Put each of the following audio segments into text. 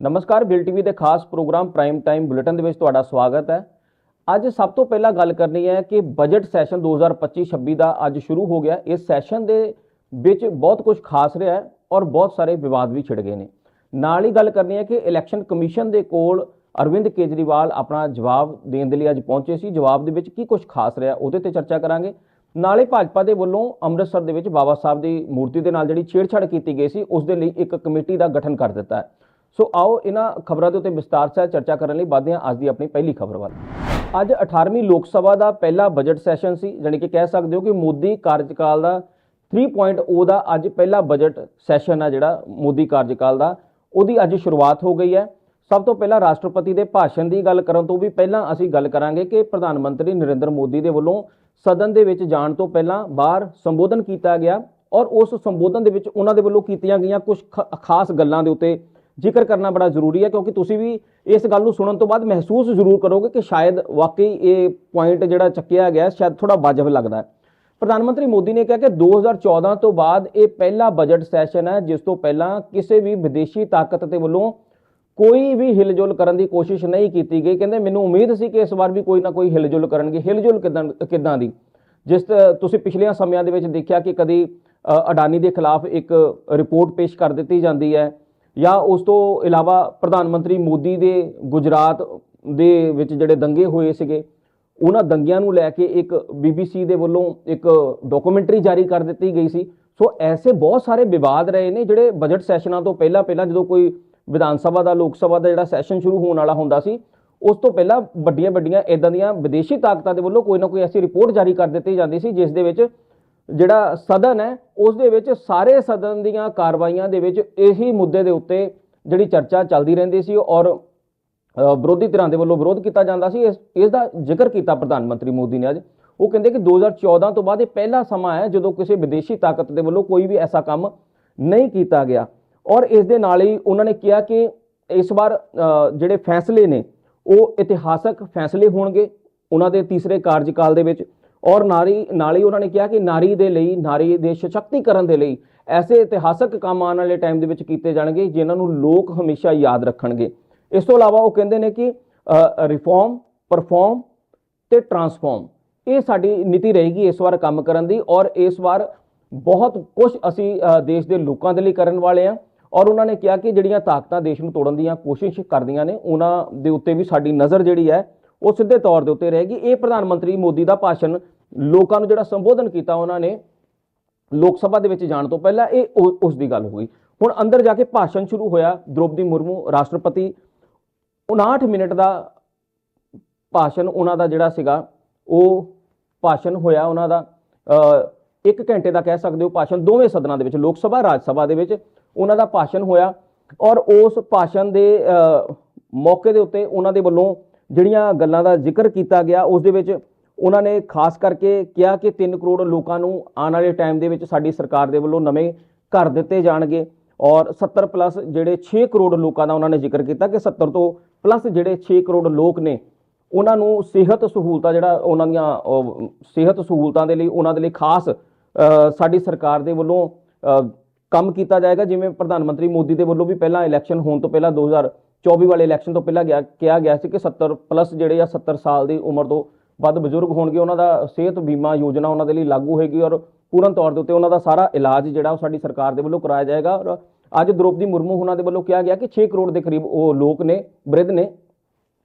ਨਮਸਕਾਰ, bill TV ਦੇ ਖਾਸ ਪ੍ਰੋਗਰਾਮ ਪ੍ਰਾਈਮ ਟਾਈਮ ਬੁਲੇਟਿਨ ਦੇ ਵਿੱਚ ਤੁਹਾਡਾ ਸਵਾਗਤ ਹੈ। ਅੱਜ ਸਭ ਤੋਂ ਪਹਿਲਾਂ ਗੱਲ ਕਰਨੀ ਹੈ ਕਿ ਬਜਟ ਸੈਸ਼ਨ 2025-26 ਦਾ ਅੱਜ ਸ਼ੁਰੂ ਹੋ ਗਿਆ। ਇਸ ਸੈਸ਼ਨ ਦੇ ਵਿੱਚ ਬਹੁਤ ਕੁਝ ਖਾਸ ਰਿਹਾ ਔਰ ਬਹੁਤ ਸਾਰੇ ਵਿਵਾਦ ਵੀ ਛਿੜ ਗਏ ਨੇ। ਨਾਲ ਹੀ ਗੱਲ ਕਰਨੀ ਹੈ ਕਿ ਇਲੈਕਸ਼ਨ ਕਮਿਸ਼ਨ ਦੇ ਕੋਲ ਅਰਵਿੰਦ ਕੇਜਰੀਵਾਲ ਆਪਣਾ ਜਵਾਬ ਦੇਣ ਦੇ ਲਈ ਅੱਜ ਪਹੁੰਚੇ ਸੀ। ਜਵਾਬ ਦੇ ਵਿੱਚ ਕੀ ਕੁਝ ਖਾਸ ਰਿਹਾ ਉਹਦੇ ਤੇ ਚਰਚਾ ਕਰਾਂਗੇ। ਨਾਲੇ ਭਾਜਪਾ ਦੇ ਵੱਲੋਂ ਅੰਮ੍ਰਿਤਸਰ ਦੇ ਵਿੱਚ ਬਾਬਾ ਸਾਹਿਬ ਦੀ ਮੂਰਤੀ ਦੇ ਨਾਲ ਜਿਹੜੀ ਛੇੜਛਾੜ ਕੀਤੀ ਗਈ ਸੀ, ਉਸ ਦੇ ਲਈ ਇੱਕ ਕਮੇਟੀ ਦਾ ਗਠਨ ਕਰ ਦਿੱਤਾ ਹੈ। ਸੋ ਆਓ ਇਹਨਾਂ ਖਬਰਾਂ ਦੇ ਉੱਤੇ ਵਿਸਤਾਰ ਸਹਿਤ ਚਰਚਾ ਕਰਨ ਲਈ ਵਧਦੇ ਹਾਂ ਅੱਜ ਦੀ ਆਪਣੀ ਪਹਿਲੀ ਖਬਰ ਵੱਲ। ਅੱਜ 18ਵੀਂ ਲੋਕ ਸਭਾ ਦਾ ਪਹਿਲਾ ਬਜਟ ਸੈਸ਼ਨ ਸੀ, ਜਾਣੀ ਕਿ ਕਹਿ ਸਕਦੇ ਹੋ ਕਿ ਮੋਦੀ ਕਾਰਜਕਾਲ ਦਾ 3.0 ਦਾ ਅੱਜ ਪਹਿਲਾ ਬਜਟ ਸੈਸ਼ਨ ਹੈ ਜਿਹੜਾ ਮੋਦੀ ਕਾਰਜਕਾਲ ਦਾ, ਉਹਦੀ ਅੱਜ ਸ਼ੁਰੂਆਤ ਹੋ ਗਈ ਹੈ। ਸਭ ਤੋਂ ਪਹਿਲਾਂ ਰਾਸ਼ਟਰਪਤੀ ਦੇ ਭਾਸ਼ਣ ਦੀ ਗੱਲ ਕਰਨ ਤੋਂ ਵੀ ਪਹਿਲਾਂ ਅਸੀਂ ਗੱਲ ਕਰਾਂਗੇ ਕਿ ਪ੍ਰਧਾਨ ਮੰਤਰੀ ਨਰਿੰਦਰ ਮੋਦੀ ਦੇ ਵੱਲੋਂ ਸਦਨ ਦੇ ਵਿੱਚ ਜਾਣ ਤੋਂ ਪਹਿਲਾਂ ਬਾਹਰ ਸੰਬੋਧਨ ਕੀਤਾ ਗਿਆ ਔਰ ਉਸ ਸੰਬੋਧਨ ਦੇ ਵਿੱਚ ਉਹਨਾਂ ਦੇ ਵੱਲੋਂ ਕੀਤੀਆਂ ਗਈਆਂ ਕੁਝ ਖਾਸ ਗੱਲਾਂ ਦੇ ਉੱਤੇ ਜ਼ਿਕਰ ਕਰਨਾ ਬੜਾ ਜ਼ਰੂਰੀ ਹੈ, ਕਿਉਂਕਿ ਤੁਸੀਂ ਵੀ ਇਸ ਗੱਲ ਨੂੰ ਸੁਣਨ ਤੋਂ ਬਾਅਦ ਮਹਿਸੂਸ ਜ਼ਰੂਰ ਕਰੋਗੇ ਕਿ ਸ਼ਾਇਦ ਵਾਕਈ ਇਹ ਪੁਆਇੰਟ ਜਿਹੜਾ ਚੱਕਿਆ ਗਿਆ, ਸ਼ਾਇਦ ਥੋੜਾ ਵਾਜਬ ਲੱਗਦਾ ਹੈ। ਪ੍ਰਧਾਨ ਮੰਤਰੀ ਮੋਦੀ ਨੇ ਕਿਹਾ ਕਿ 2014 ਤੋਂ ਬਾਅਦ ਇਹ ਪਹਿਲਾ ਬਜਟ ਸੈਸ਼ਨ ਹੈ, ਜਿਸ ਤੋਂ ਪਹਿਲਾਂ ਕਿਸੇ ਵੀ ਵਿਦੇਸ਼ੀ ਤਾਕਤ ਦੇ ਵੱਲੋਂ ਕੋਈ ਵੀ ਹਿਲਜੁਲ ਕਰਨ ਦੀ ਕੋਸ਼ਿਸ਼ ਨਹੀਂ ਕੀਤੀ ਗਈ। ਕਹਿੰਦੇ, ਮੈਨੂੰ ਉਮੀਦ ਸੀ ਕਿ ਇਸ ਵਾਰ ਵੀ ਕੋਈ ਨਾ ਕੋਈ ਹਿਲਜੁਲ ਕਰਨਗੇ। ਹਿਲਜੁਲ ਕਿਦਾਂ ਕਿਦਾਂ ਦੀ? ਜਿਸ ਤ- ਤੁਸੀਂ ਪਿਛਲੀਆਂ ਸਮਿਆਂ ਦੇ ਵਿੱਚ ਦੇਖਿਆ ਕਿ ਕਦੀ ਅਡਾਨੀ ਦੇ ਖਿਲਾਫ ਇੱਕ ਰਿਪੋਰਟ ਪੇਸ਼ ਕਰ ਦਿੱਤੀ ਜਾਂਦੀ ਹੈ ਜਾਂ ਉਸ ਤੋਂ ਇਲਾਵਾ ਪ੍ਰਧਾਨ ਮੰਤਰੀ ਮੋਦੀ ਦੇ ਗੁਜਰਾਤ ਦੇ ਵਿੱਚ ਜਿਹੜੇ ਦੰਗੇ ਹੋਏ ਸੀਗੇ, ਉਹਨਾਂ ਦੰਗਿਆਂ ਨੂੰ ਲੈ ਕੇ ਇੱਕ BBC ਦੇ ਵੱਲੋਂ ਇੱਕ ਡਾਕੂਮੈਂਟਰੀ ਜਾਰੀ ਕਰ ਦਿੱਤੀ ਗਈ ਸੀ। ਸੋ ਐਸੇ ਬਹੁਤ ਸਾਰੇ ਵਿਵਾਦ ਰਹੇ ਨੇ ਜਿਹੜੇ ਬਜਟ ਸੈਸ਼ਨਾਂ ਤੋਂ ਪਹਿਲਾਂ ਪਹਿਲਾਂ ਜਦੋਂ ਕੋਈ ਵਿਧਾਨ ਸਭਾ ਦਾ, ਲੋਕ ਸਭਾ ਦਾ ਜਿਹੜਾ ਸੈਸ਼ਨ ਸ਼ੁਰੂ ਹੋਣ ਵਾਲਾ ਹੁੰਦਾ ਸੀ, ਉਸ ਤੋਂ ਪਹਿਲਾਂ ਵੱਡੀਆਂ ਵੱਡੀਆਂ ਇਦਾਂ ਦੀਆਂ ਵਿਦੇਸ਼ੀ ਤਾਕਤਾਂ ਦੇ ਵੱਲੋਂ ਕੋਈ ਨਾ ਕੋਈ ਐਸੀ ਰਿਪੋਰਟ ਜਾਰੀ ਕਰ ਦਿੱਤੀ ਜਾਂਦੀ ਸੀ, ਜਿਸ ਦੇ ਵਿੱਚ ਜਿਹੜਾ ਸਦਨ ਹੈ ਉਸ ਦੇ ਵਿੱਚ ਸਾਰੇ ਸਦਨ ਦੀਆਂ ਕਾਰਵਾਈਆਂ ਦੇ ਵਿੱਚ ਇਹੀ ਮੁੱਦੇ ਦੇ ਉੱਤੇ ਜਿਹੜੀ ਚਰਚਾ ਚੱਲਦੀ ਰਹਿੰਦੀ ਸੀ ਔਰ ਵਿਰੋਧੀ ਧਿਰਾਂ ਦੇ ਵੱਲੋਂ ਵਿਰੋਧ ਕੀਤਾ ਜਾਂਦਾ ਸੀ। ਇਸ ਇਸ ਦਾ ਜ਼ਿਕਰ ਕੀਤਾ ਪ੍ਰਧਾਨ ਮੰਤਰੀ ਮੋਦੀ ਨੇ ਅੱਜ। ਉਹ ਕਹਿੰਦੇ ਕਿ 2014 ਤੋਂ ਬਾਅਦ ਇਹ ਪਹਿਲਾ ਸਮਾਂ ਹੈ ਜਦੋਂ ਕਿਸੇ ਵਿਦੇਸ਼ੀ ਤਾਕਤ ਦੇ ਵੱਲੋਂ ਕੋਈ ਵੀ ਐਸਾ ਕੰਮ ਨਹੀਂ ਕੀਤਾ ਗਿਆ। ਔਰ ਇਸ ਦੇ ਨਾਲ ਹੀ ਉਹਨਾਂ ਨੇ ਕਿਹਾ ਕਿ ਇਸ ਵਾਰ ਜਿਹੜੇ ਫੈਸਲੇ ਨੇ, ਉਹ ਇਤਿਹਾਸਕ ਫੈਸਲੇ ਹੋਣਗੇ। ਉਹਨਾਂ ਦੇ ਤੀਸਰੇ ਕਾਰਜਕਾਲ ਦੇ ਵਿੱਚ ਔਰ ਨਾਰੀ, ਨਾਲ ਹੀ ਉਹਨਾਂ ਨੇ ਕਿਹਾ ਕਿ ਨਾਰੀ ਦੇ ਲਈ, ਨਾਰੀ ਦੇ ਸਸ਼ਕਤੀਕਰਨ ਦੇ ਲਈ ਐਸੇ ਇਤਿਹਾਸਕ ਕੰਮ ਆਉਣ ਵਾਲੇ ਟਾਈਮ ਦੇ ਵਿੱਚ ਕੀਤੇ ਜਾਣਗੇ, ਜਿਨ੍ਹਾਂ ਨੂੰ ਲੋਕ ਹਮੇਸ਼ਾ ਯਾਦ ਰੱਖਣਗੇ। ਇਸ ਤੋਂ ਇਲਾਵਾ ਉਹ ਕਹਿੰਦੇ ਨੇ ਕਿ ਰਿਫਾਰਮ ਪਰਫਾਰਮ ਤੇ ਟਰਾਂਸਫਾਰਮ ਇਹ ਸਾਡੀ ਨੀਤੀ ਰਹੇਗੀ ਇਸ ਵਾਰ ਕੰਮ ਕਰਨ ਦੀ ਔਰ ਇਸ ਵਾਰ ਬਹੁਤ ਕੁਝ ਅਸੀਂ ਦੇਸ਼ ਦੇ ਲੋਕਾਂ ਦੇ ਲਈ ਕਰਨ ਵਾਲੇ ਆ ਔਰ ਉਹਨਾਂ ਨੇ ਕਿਹਾ ਕਿ ਜਿਹੜੀਆਂ ਤਾਕਤਾਂ ਦੇਸ਼ ਨੂੰ ਤੋੜਨ ਦੀਆਂ ਕੋਸ਼ਿਸ਼ ਕਰਦੀਆਂ ਨੇ, ਉਹਨਾਂ ਦੇ ਉੱਤੇ ਵੀ ਸਾਡੀ ਨਜ਼ਰ ਜਿਹੜੀ ਹੈ, ਉਹ ਸਿੱਧੇ ਤੌਰ ਦੇ ਉੱਤੇ ਰਹੇਗੀ। ਇਹ ਪ੍ਰਧਾਨ ਮੰਤਰੀ ਮੋਦੀ ਦਾ ਭਾਸ਼ਣ ਲੋਕਾਂ ਨੂੰ ਜਿਹੜਾ ਸੰਬੋਧਨ ਕੀਤਾ ਉਹਨਾਂ ਨੇ ਲੋਕ ਸਭਾ ਦੇ ਵਿੱਚ ਜਾਣ ਤੋਂ ਪਹਿਲਾਂ ਇਹ ਉਹ- ਉਸ ਦੀ ਗੱਲ ਹੋਈ ਹੁਣ ਅੰਦਰ ਜਾ ਕੇ ਭਾਸ਼ਣ ਸ਼ੁਰੂ ਹੋਇਆ ਦ੍ਰੋਪਦੀ ਮੁਰਮੂ ਰਾਸ਼ਟਰਪਤੀ। 59 ਮਿੰਟ ਦਾ ਭਾਸ਼ਣ ਉਹਨਾਂ ਦਾ ਜਿਹੜਾ ਸੀਗਾ ਉਹ ਭਾਸ਼ਣ ਹੋਇਆ ਉਹਨਾਂ ਦਾ। ਅ, ਇੱਕ ਘੰਟੇ ਦਾ ਕਹਿ ਸਕਦੇ ਹੋ ਭਾਸ਼ਣ ਦੋਵੇਂ ਸਦਨਾਂ ਦੇ ਵਿੱਚ ਲੋਕ ਸਭਾ ਰਾਜ ਸਭਾ ਦੇ ਵਿੱਚ ਉਹਨਾਂ ਦਾ ਭਾਸ਼ਣ ਹੋਇਆ ਔਰ ਉਸ ਭਾਸ਼ਣ ਦੇ ਮੌਕੇ ਦੇ ਉੱਤੇ ਉਹਨਾਂ ਦੇ ਵੱਲੋਂ ਜਿਹੜੀਆਂ ਗੱਲਾਂ ਦਾ ਜ਼ਿਕਰ ਕੀਤਾ ਗਿਆ ਉਸ ਦੇ ਵਿੱਚ ਉਹਨਾਂ ਨੇ ਖਾਸ ਕਰਕੇ ਕਿਹਾ ਕਿ 3 ਕਰੋੜ ਲੋਕਾਂ ਨੂੰ ਆਉਣ ਵਾਲੇ ਟਾਈਮ ਦੇ ਵਿੱਚ ਸਾਡੀ ਸਰਕਾਰ ਦੇ ਵੱਲੋਂ ਨਵੇਂ ਘਰ ਦਿੱਤੇ ਜਾਣਗੇ ਔਰ 70 ਪਲੱਸ ਜਿਹੜੇ 6 ਕਰੋੜ ਲੋਕਾਂ ਦਾ ਉਹਨਾਂ ਨੇ ਜ਼ਿਕਰ ਕੀਤਾ ਕਿ 70 ਤੋਂ ਪਲੱਸ ਜਿਹੜੇ 6 ਕਰੋੜ ਲੋਕ ਨੇ, ਉਹਨਾਂ ਨੂੰ ਸਿਹਤ ਸਹੂਲਤਾਂ ਜਿਹੜਾ ਉਹਨਾਂ ਦੀਆਂ ਸਿਹਤ ਸਹੂਲਤਾਂ ਦੇ ਲਈ, ਉਹਨਾਂ ਦੇ ਲਈ ਖਾਸ ਸਾਡੀ ਸਰਕਾਰ ਦੇ ਵੱਲੋਂ ਕੰਮ ਕੀਤਾ ਜਾਏਗਾ। ਜਿਵੇਂ ਪ੍ਰਧਾਨ ਮੰਤਰੀ ਮੋਦੀ ਦੇ ਵੱਲੋਂ ਵੀ ਪਹਿਲਾਂ ਇਲੈਕਸ਼ਨ ਹੋਣ ਤੋਂ ਪਹਿਲਾਂ 2024 ਵਾਲੇ ਇਲੈਕਸ਼ਨ ਤੋਂ ਪਹਿਲਾਂ ਗਿਆ, ਕਿਹਾ ਗਿਆ ਸੀ ਕਿ 70 ਪਲੱਸ ਜਿਹੜੇ ਆ 70 ਸਾਲ ਦੀ ਉਮਰ ਤੋਂ ਵੱਧ ਬਜ਼ੁਰਗ ਹੋਣਗੇ, ਉਹਨਾਂ ਦਾ ਸਿਹਤ ਬੀਮਾ ਯੋਜਨਾ ਉਹਨਾਂ ਦੇ ਲਈ ਲਾਗੂ ਹੋਏਗੀ ਔਰ ਪੂਰਨ ਤੌਰ ਦੇ ਉੱਤੇ ਉਹਨਾਂ ਦਾ ਸਾਰਾ ਇਲਾਜ ਜਿਹੜਾ ਉਹ ਸਾਡੀ ਸਰਕਾਰ ਦੇ ਵੱਲੋਂ ਕਰਾਇਆ ਜਾਏਗਾ ਔਰ ਅੱਜ ਦ੍ਰੋਪਦੀ ਮੁਰਮੂ ਉਹਨਾਂ ਦੇ ਵੱਲੋਂ ਕਿਹਾ ਗਿਆ ਕਿ 6 ਕਰੋੜ ਦੇ ਕਰੀਬ ਉਹ ਲੋਕ ਨੇ, ਬ੍ਰਿਧ ਨੇ,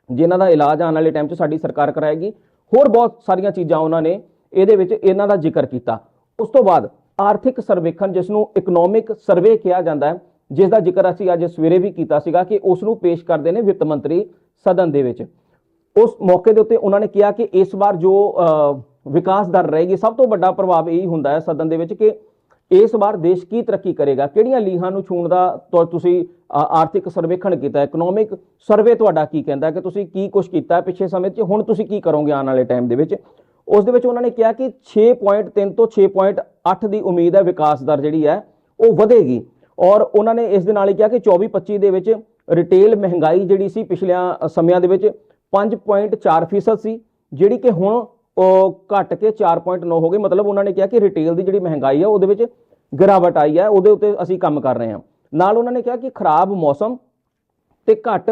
ਜਿਨ੍ਹਾਂ ਦਾ ਇਲਾਜ ਆਉਣ ਵਾਲੇ ਟਾਈਮ 'ਚ ਸਾਡੀ ਸਰਕਾਰ ਕਰਾਏਗੀ। ਹੋਰ ਬਹੁਤ ਸਾਰੀਆਂ ਚੀਜ਼ਾਂ ਉਹਨਾਂ ਨੇ ਇਹਦੇ ਵਿੱਚ ਇਹਨਾਂ ਦਾ ਜ਼ਿਕਰ ਕੀਤਾ। ਉਸ ਤੋਂ ਬਾਅਦ ਆਰਥਿਕ ਸਰਵੇਖਣ, ਜਿਸ ਨੂੰ ਇਕਨੋਮਿਕ ਸਰਵੇ ਕਿਹਾ ਜਾਂਦਾ ਹੈ, ਜਿਸ ਦਾ ਜ਼ਿਕਰ ਅਸੀਂ ਅੱਜ ਸਵੇਰੇ ਵੀ ਕੀਤਾ ਸੀਗਾ ਕਿ ਉਸ ਨੂੰ ਪੇਸ਼ ਕਰਦੇ ਨੇ ਵਿੱਤ ਮੰਤਰੀ ਸਦਨ ਦੇ ਵਿੱਚ। ਉਸ ਮੌਕੇ ਦੇ ਉੱਤੇ ਉਹਨਾਂ ਨੇ ਕਿਹਾ ਕਿ ਇਸ ਵਾਰ ਜੋ ਵਿਕਾਸ ਦਰ ਰਹੇਗੀ, ਸਭ ਤੋਂ ਵੱਡਾ ਪ੍ਰਭਾਵ ਇਹ ਹੁੰਦਾ ਹੈ ਸਦਨ ਦੇ ਵਿੱਚ ਕਿ ਇਸ ਵਾਰ ਦੇਸ਼ ਕੀ ਤਰੱਕੀ ਕਰੇਗਾ? ਕਿਹੜੀਆਂ ਲੀਹਾਂ ਨੂੰ ਛੂਣ ਦਾ ਤੁ- ਤੁਸੀਂ ਆਰਥਿਕ ਸਰਵੇਖਣ ਕੀਤਾ ਇਕਨੋਮਿਕ ਸਰਵੇ ਤੁਹਾਡਾ ਕੀ ਕਹਿੰਦਾ ਕਿ ਤੁਸੀਂ ਕੀ ਕੁਝ ਕੀਤਾ ਪਿਛਲੇ ਸਮੇਂ 'ਚ? ਹੁਣ ਤੁਸੀਂ ਕੀ ਕਰੋਗੇ ਆਉਣ ਵਾਲੇ ਟਾਈਮ ਦੇ ਵਿੱਚ? ਉਸ ਦੇ ਵਿੱਚ ਉਹਨਾਂ ਨੇ ਕਿਹਾ ਕਿ 6.3 ਤੋਂ 6.8 ਦੀ ਉਮੀਦ ਹੈ ਵਿਕਾਸ ਦਰ ਜਿਹੜੀ ਹੈ, ਉਹ ਵਧੇਗੀ। ਔਰ ਉਹਨਾਂ ਨੇ ਇਸ ਦੇ ਨਾਲ ਹੀ ਕਿਹਾ ਕਿ 24-25 ਦੇ ਵਿੱਚ ਰਿਟੇਲ ਮਹਿੰਗਾਈ ਜਿਹੜੀ ਸੀ ਪਿਛਲਿਆਂ ਸਮਿਆਂ ਦੇ ਵਿੱਚ 5.4% ਫੀਸਦ ਸੀ, ਜਿਹੜੀ ਕਿ ਹੁਣ ਉਹ ਘਟ ਕੇ 4.9 ਹੋ ਗਈ। ਮਤਲਬ ਉਹਨਾਂ ਨੇ ਕਿਹਾ ਕਿ ਰਿਟੇਲ ਦੀ ਜਿਹੜੀ ਮਹਿੰਗਾਈ ਹੈ ਉਹਦੇ ਵਿੱਚ ਗਿਰਾਵਟ ਆਈ ਹੈ ਉਹਦੇ ਉੱਤੇ ਅਸੀਂ ਕੰਮ ਕਰ ਰਹੇ ਹਾਂ। ਨਾਲ ਉਹਨਾਂ ਨੇ ਕਿਹਾ ਕਿ ਖਰਾਬ ਮੌਸਮ ਤੇ ਘੱਟ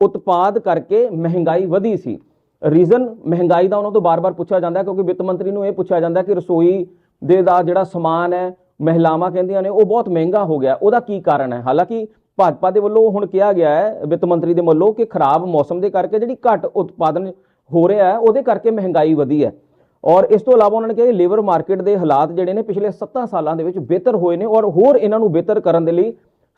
ਉਤਪਾਦ ਕਰਕੇ ਮਹਿੰਗਾਈ ਵਧੀ ਸੀ। ਰੀਜ਼ਨ ਮਹਿੰਗਾਈ ਦਾ ਉਹਨਾਂ ਤੋਂ ਬਾਰ-ਬਾਰ ਪੁੱਛਿਆ ਜਾਂਦਾ, ਕਿਉਂਕਿ ਵਿੱਤ ਮੰਤਰੀ ਨੂੰ ਇਹ ਪੁੱਛਿਆ ਜਾਂਦਾ ਕਿ ਰਸੋਈ ਦੇ ਦਾ ਜਿਹੜਾ ਸਮਾਨ ਹੈ, ਮਹਿਲਾਵਾਂ ਕਹਿੰਦੀਆਂ ਨੇ, ਉਹ ਬਹੁਤ ਮਹਿੰਗਾ ਹੋ ਗਿਆ। ਉਹਦਾ ਕੀ ਕਾਰਨ ਹੈ? ਹਾਲਾਂਕਿ ਭਾਜਪਾ ਦੇ ਵੱਲੋਂ ਹੁਣ ਕਿਹਾ ਗਿਆ ਹੈ, ਵਿੱਤ ਮੰਤਰੀ ਦੇ ਵੱਲੋਂ ਕਿ ਖਰਾਬ ਮੌਸਮ ਦੇ ਕਰਕੇ ਜਿਹੜੀ ਘੱਟ ਉਤਪਾਦਨ ਹੋ ਰਿਹਾ ਹੈ, ਉਹਦੇ ਕਰਕੇ ਮਹਿੰਗਾਈ ਵਧੀ ਹੈ। ਔਰ ਇਸ ਤੋਂ ਇਲਾਵਾ ਉਹਨਾਂ ਨੇ ਕਿਹਾ ਕਿ ਲੇਬਰ ਮਾਰਕੀਟ ਦੇ ਹਾਲਾਤ ਜਿਹੜੇ ਨੇ ਪਿਛਲੇ 7 ਸਾਲਾਂ ਦੇ ਵਿੱਚ ਬਿਹਤਰ ਹੋਏ ਨੇ ਔਰ ਹੋਰ ਇਹਨਾਂ ਨੂੰ ਬਿਹਤਰ ਕਰਨ ਦੇ ਲਈ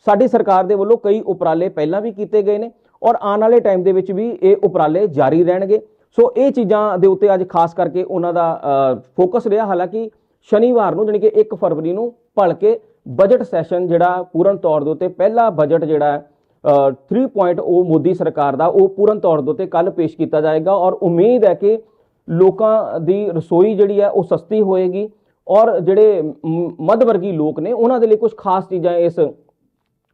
ਸਾਡੀ ਸਰਕਾਰ ਦੇ ਵੱਲੋਂ ਕਈ ਉਪਰਾਲੇ ਪਹਿਲਾਂ ਵੀ ਕੀਤੇ ਗਏ ਨੇ ਔਰ ਆਉਣ ਵਾਲੇ ਟਾਈਮ ਦੇ ਵਿੱਚ ਵੀ ਇਹ ਉਪਰਾਲੇ ਜਾਰੀ ਰਹਿਣਗੇ। ਸੋ ਇਹ ਚੀਜ਼ਾਂ ਦੇ ਉੱਤੇ ਅੱਜ ਖਾਸ ਕਰਕੇ ਉਹਨਾਂ ਦਾ ਫੋਕਸ ਰਿਹਾ। ਹਾਲਾਂਕਿ ਸ਼ਨੀਵਾਰ ਨੂੰ ਜਾਣੀ ਕਿ 1 ਫਰਵਰੀ ਨੂੰ ਭਲ ਕੇ ਬਜਟ ਸੈਸ਼ਨ ਜਿਹੜਾ ਪੂਰਨ ਤੌਰ ਦੇ ਉੱਤੇ ਪਹਿਲਾ ਬਜਟ ਜਿਹੜਾ ਹੈ ਅ, 3.0 ਮੋਦੀ ਸਰਕਾਰ ਦਾ ਉਹ ਪੂਰਨ ਤੌਰ ਦੇ ਉੱਤੇ ਕੱਲ ਪੇਸ਼ ਕੀਤਾ ਜਾਏਗਾ ਔਰ ਉਮੀਦ ਹੈ ਕਿ ਲੋਕਾਂ ਦੀ ਰਸੋਈ ਜਿਹੜੀ ਹੈ ਉਹ ਸਸਤੀ ਹੋਏਗੀ ਔਰ ਜਿਹੜੇ ਮੱਧ ਵਰਗੀ ਲੋਕ ਨੇ ਉਹਨਾਂ ਦੇ ਲਈ ਕੁਝ ਖਾਸ ਚੀਜ਼ਾਂ ਇਸ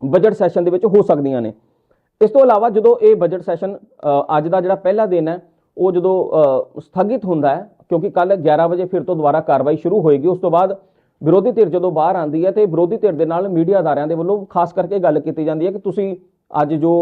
ਬਜਟ ਸੈਸ਼ਨ ਦੇ ਵਿੱਚ ਹੋ ਸਕਦੀਆਂ ਨੇ। ਇਸ ਤੋਂ ਇਲਾਵਾ ਜਦੋਂ ਇਹ ਬਜਟ ਸੈਸ਼ਨ ਅੱਜ ਦਾ ਜਿਹੜਾ ਪਹਿਲਾ ਦਿਨ ਹੈ ਉਹ ਜਦੋਂ ਸਥਗਿਤ ਹੁੰਦਾ ਹੈ ਕਿਉਂਕਿ ਕੱਲ 11 ਵਜੇ ਫਿਰ ਤੋਂ ਦੁਬਾਰਾ ਕਾਰਵਾਈ ਸ਼ੁਰੂ ਹੋਏਗੀ ਉਸ ਤੋਂ ਬਾਅਦ ਵਿਰੋਧੀ ਧਿਰ ਜਦੋਂ ਬਾਹਰ ਆਂਦੀ ਹੈ ਤੇ ਵਿਰੋਧੀ ਧਿਰ ਦੇ ਨਾਲ ਮੀਡੀਆ ਅਦਾਰਿਆਂ ਦੇ ਵੱਲੋਂ ਖਾਸ ਕਰਕੇ ਗੱਲ ਕੀਤੀ ਜਾਂਦੀ ਹੈ ਕਿ ਤੁਸੀਂ ਅੱਜ ਜੋ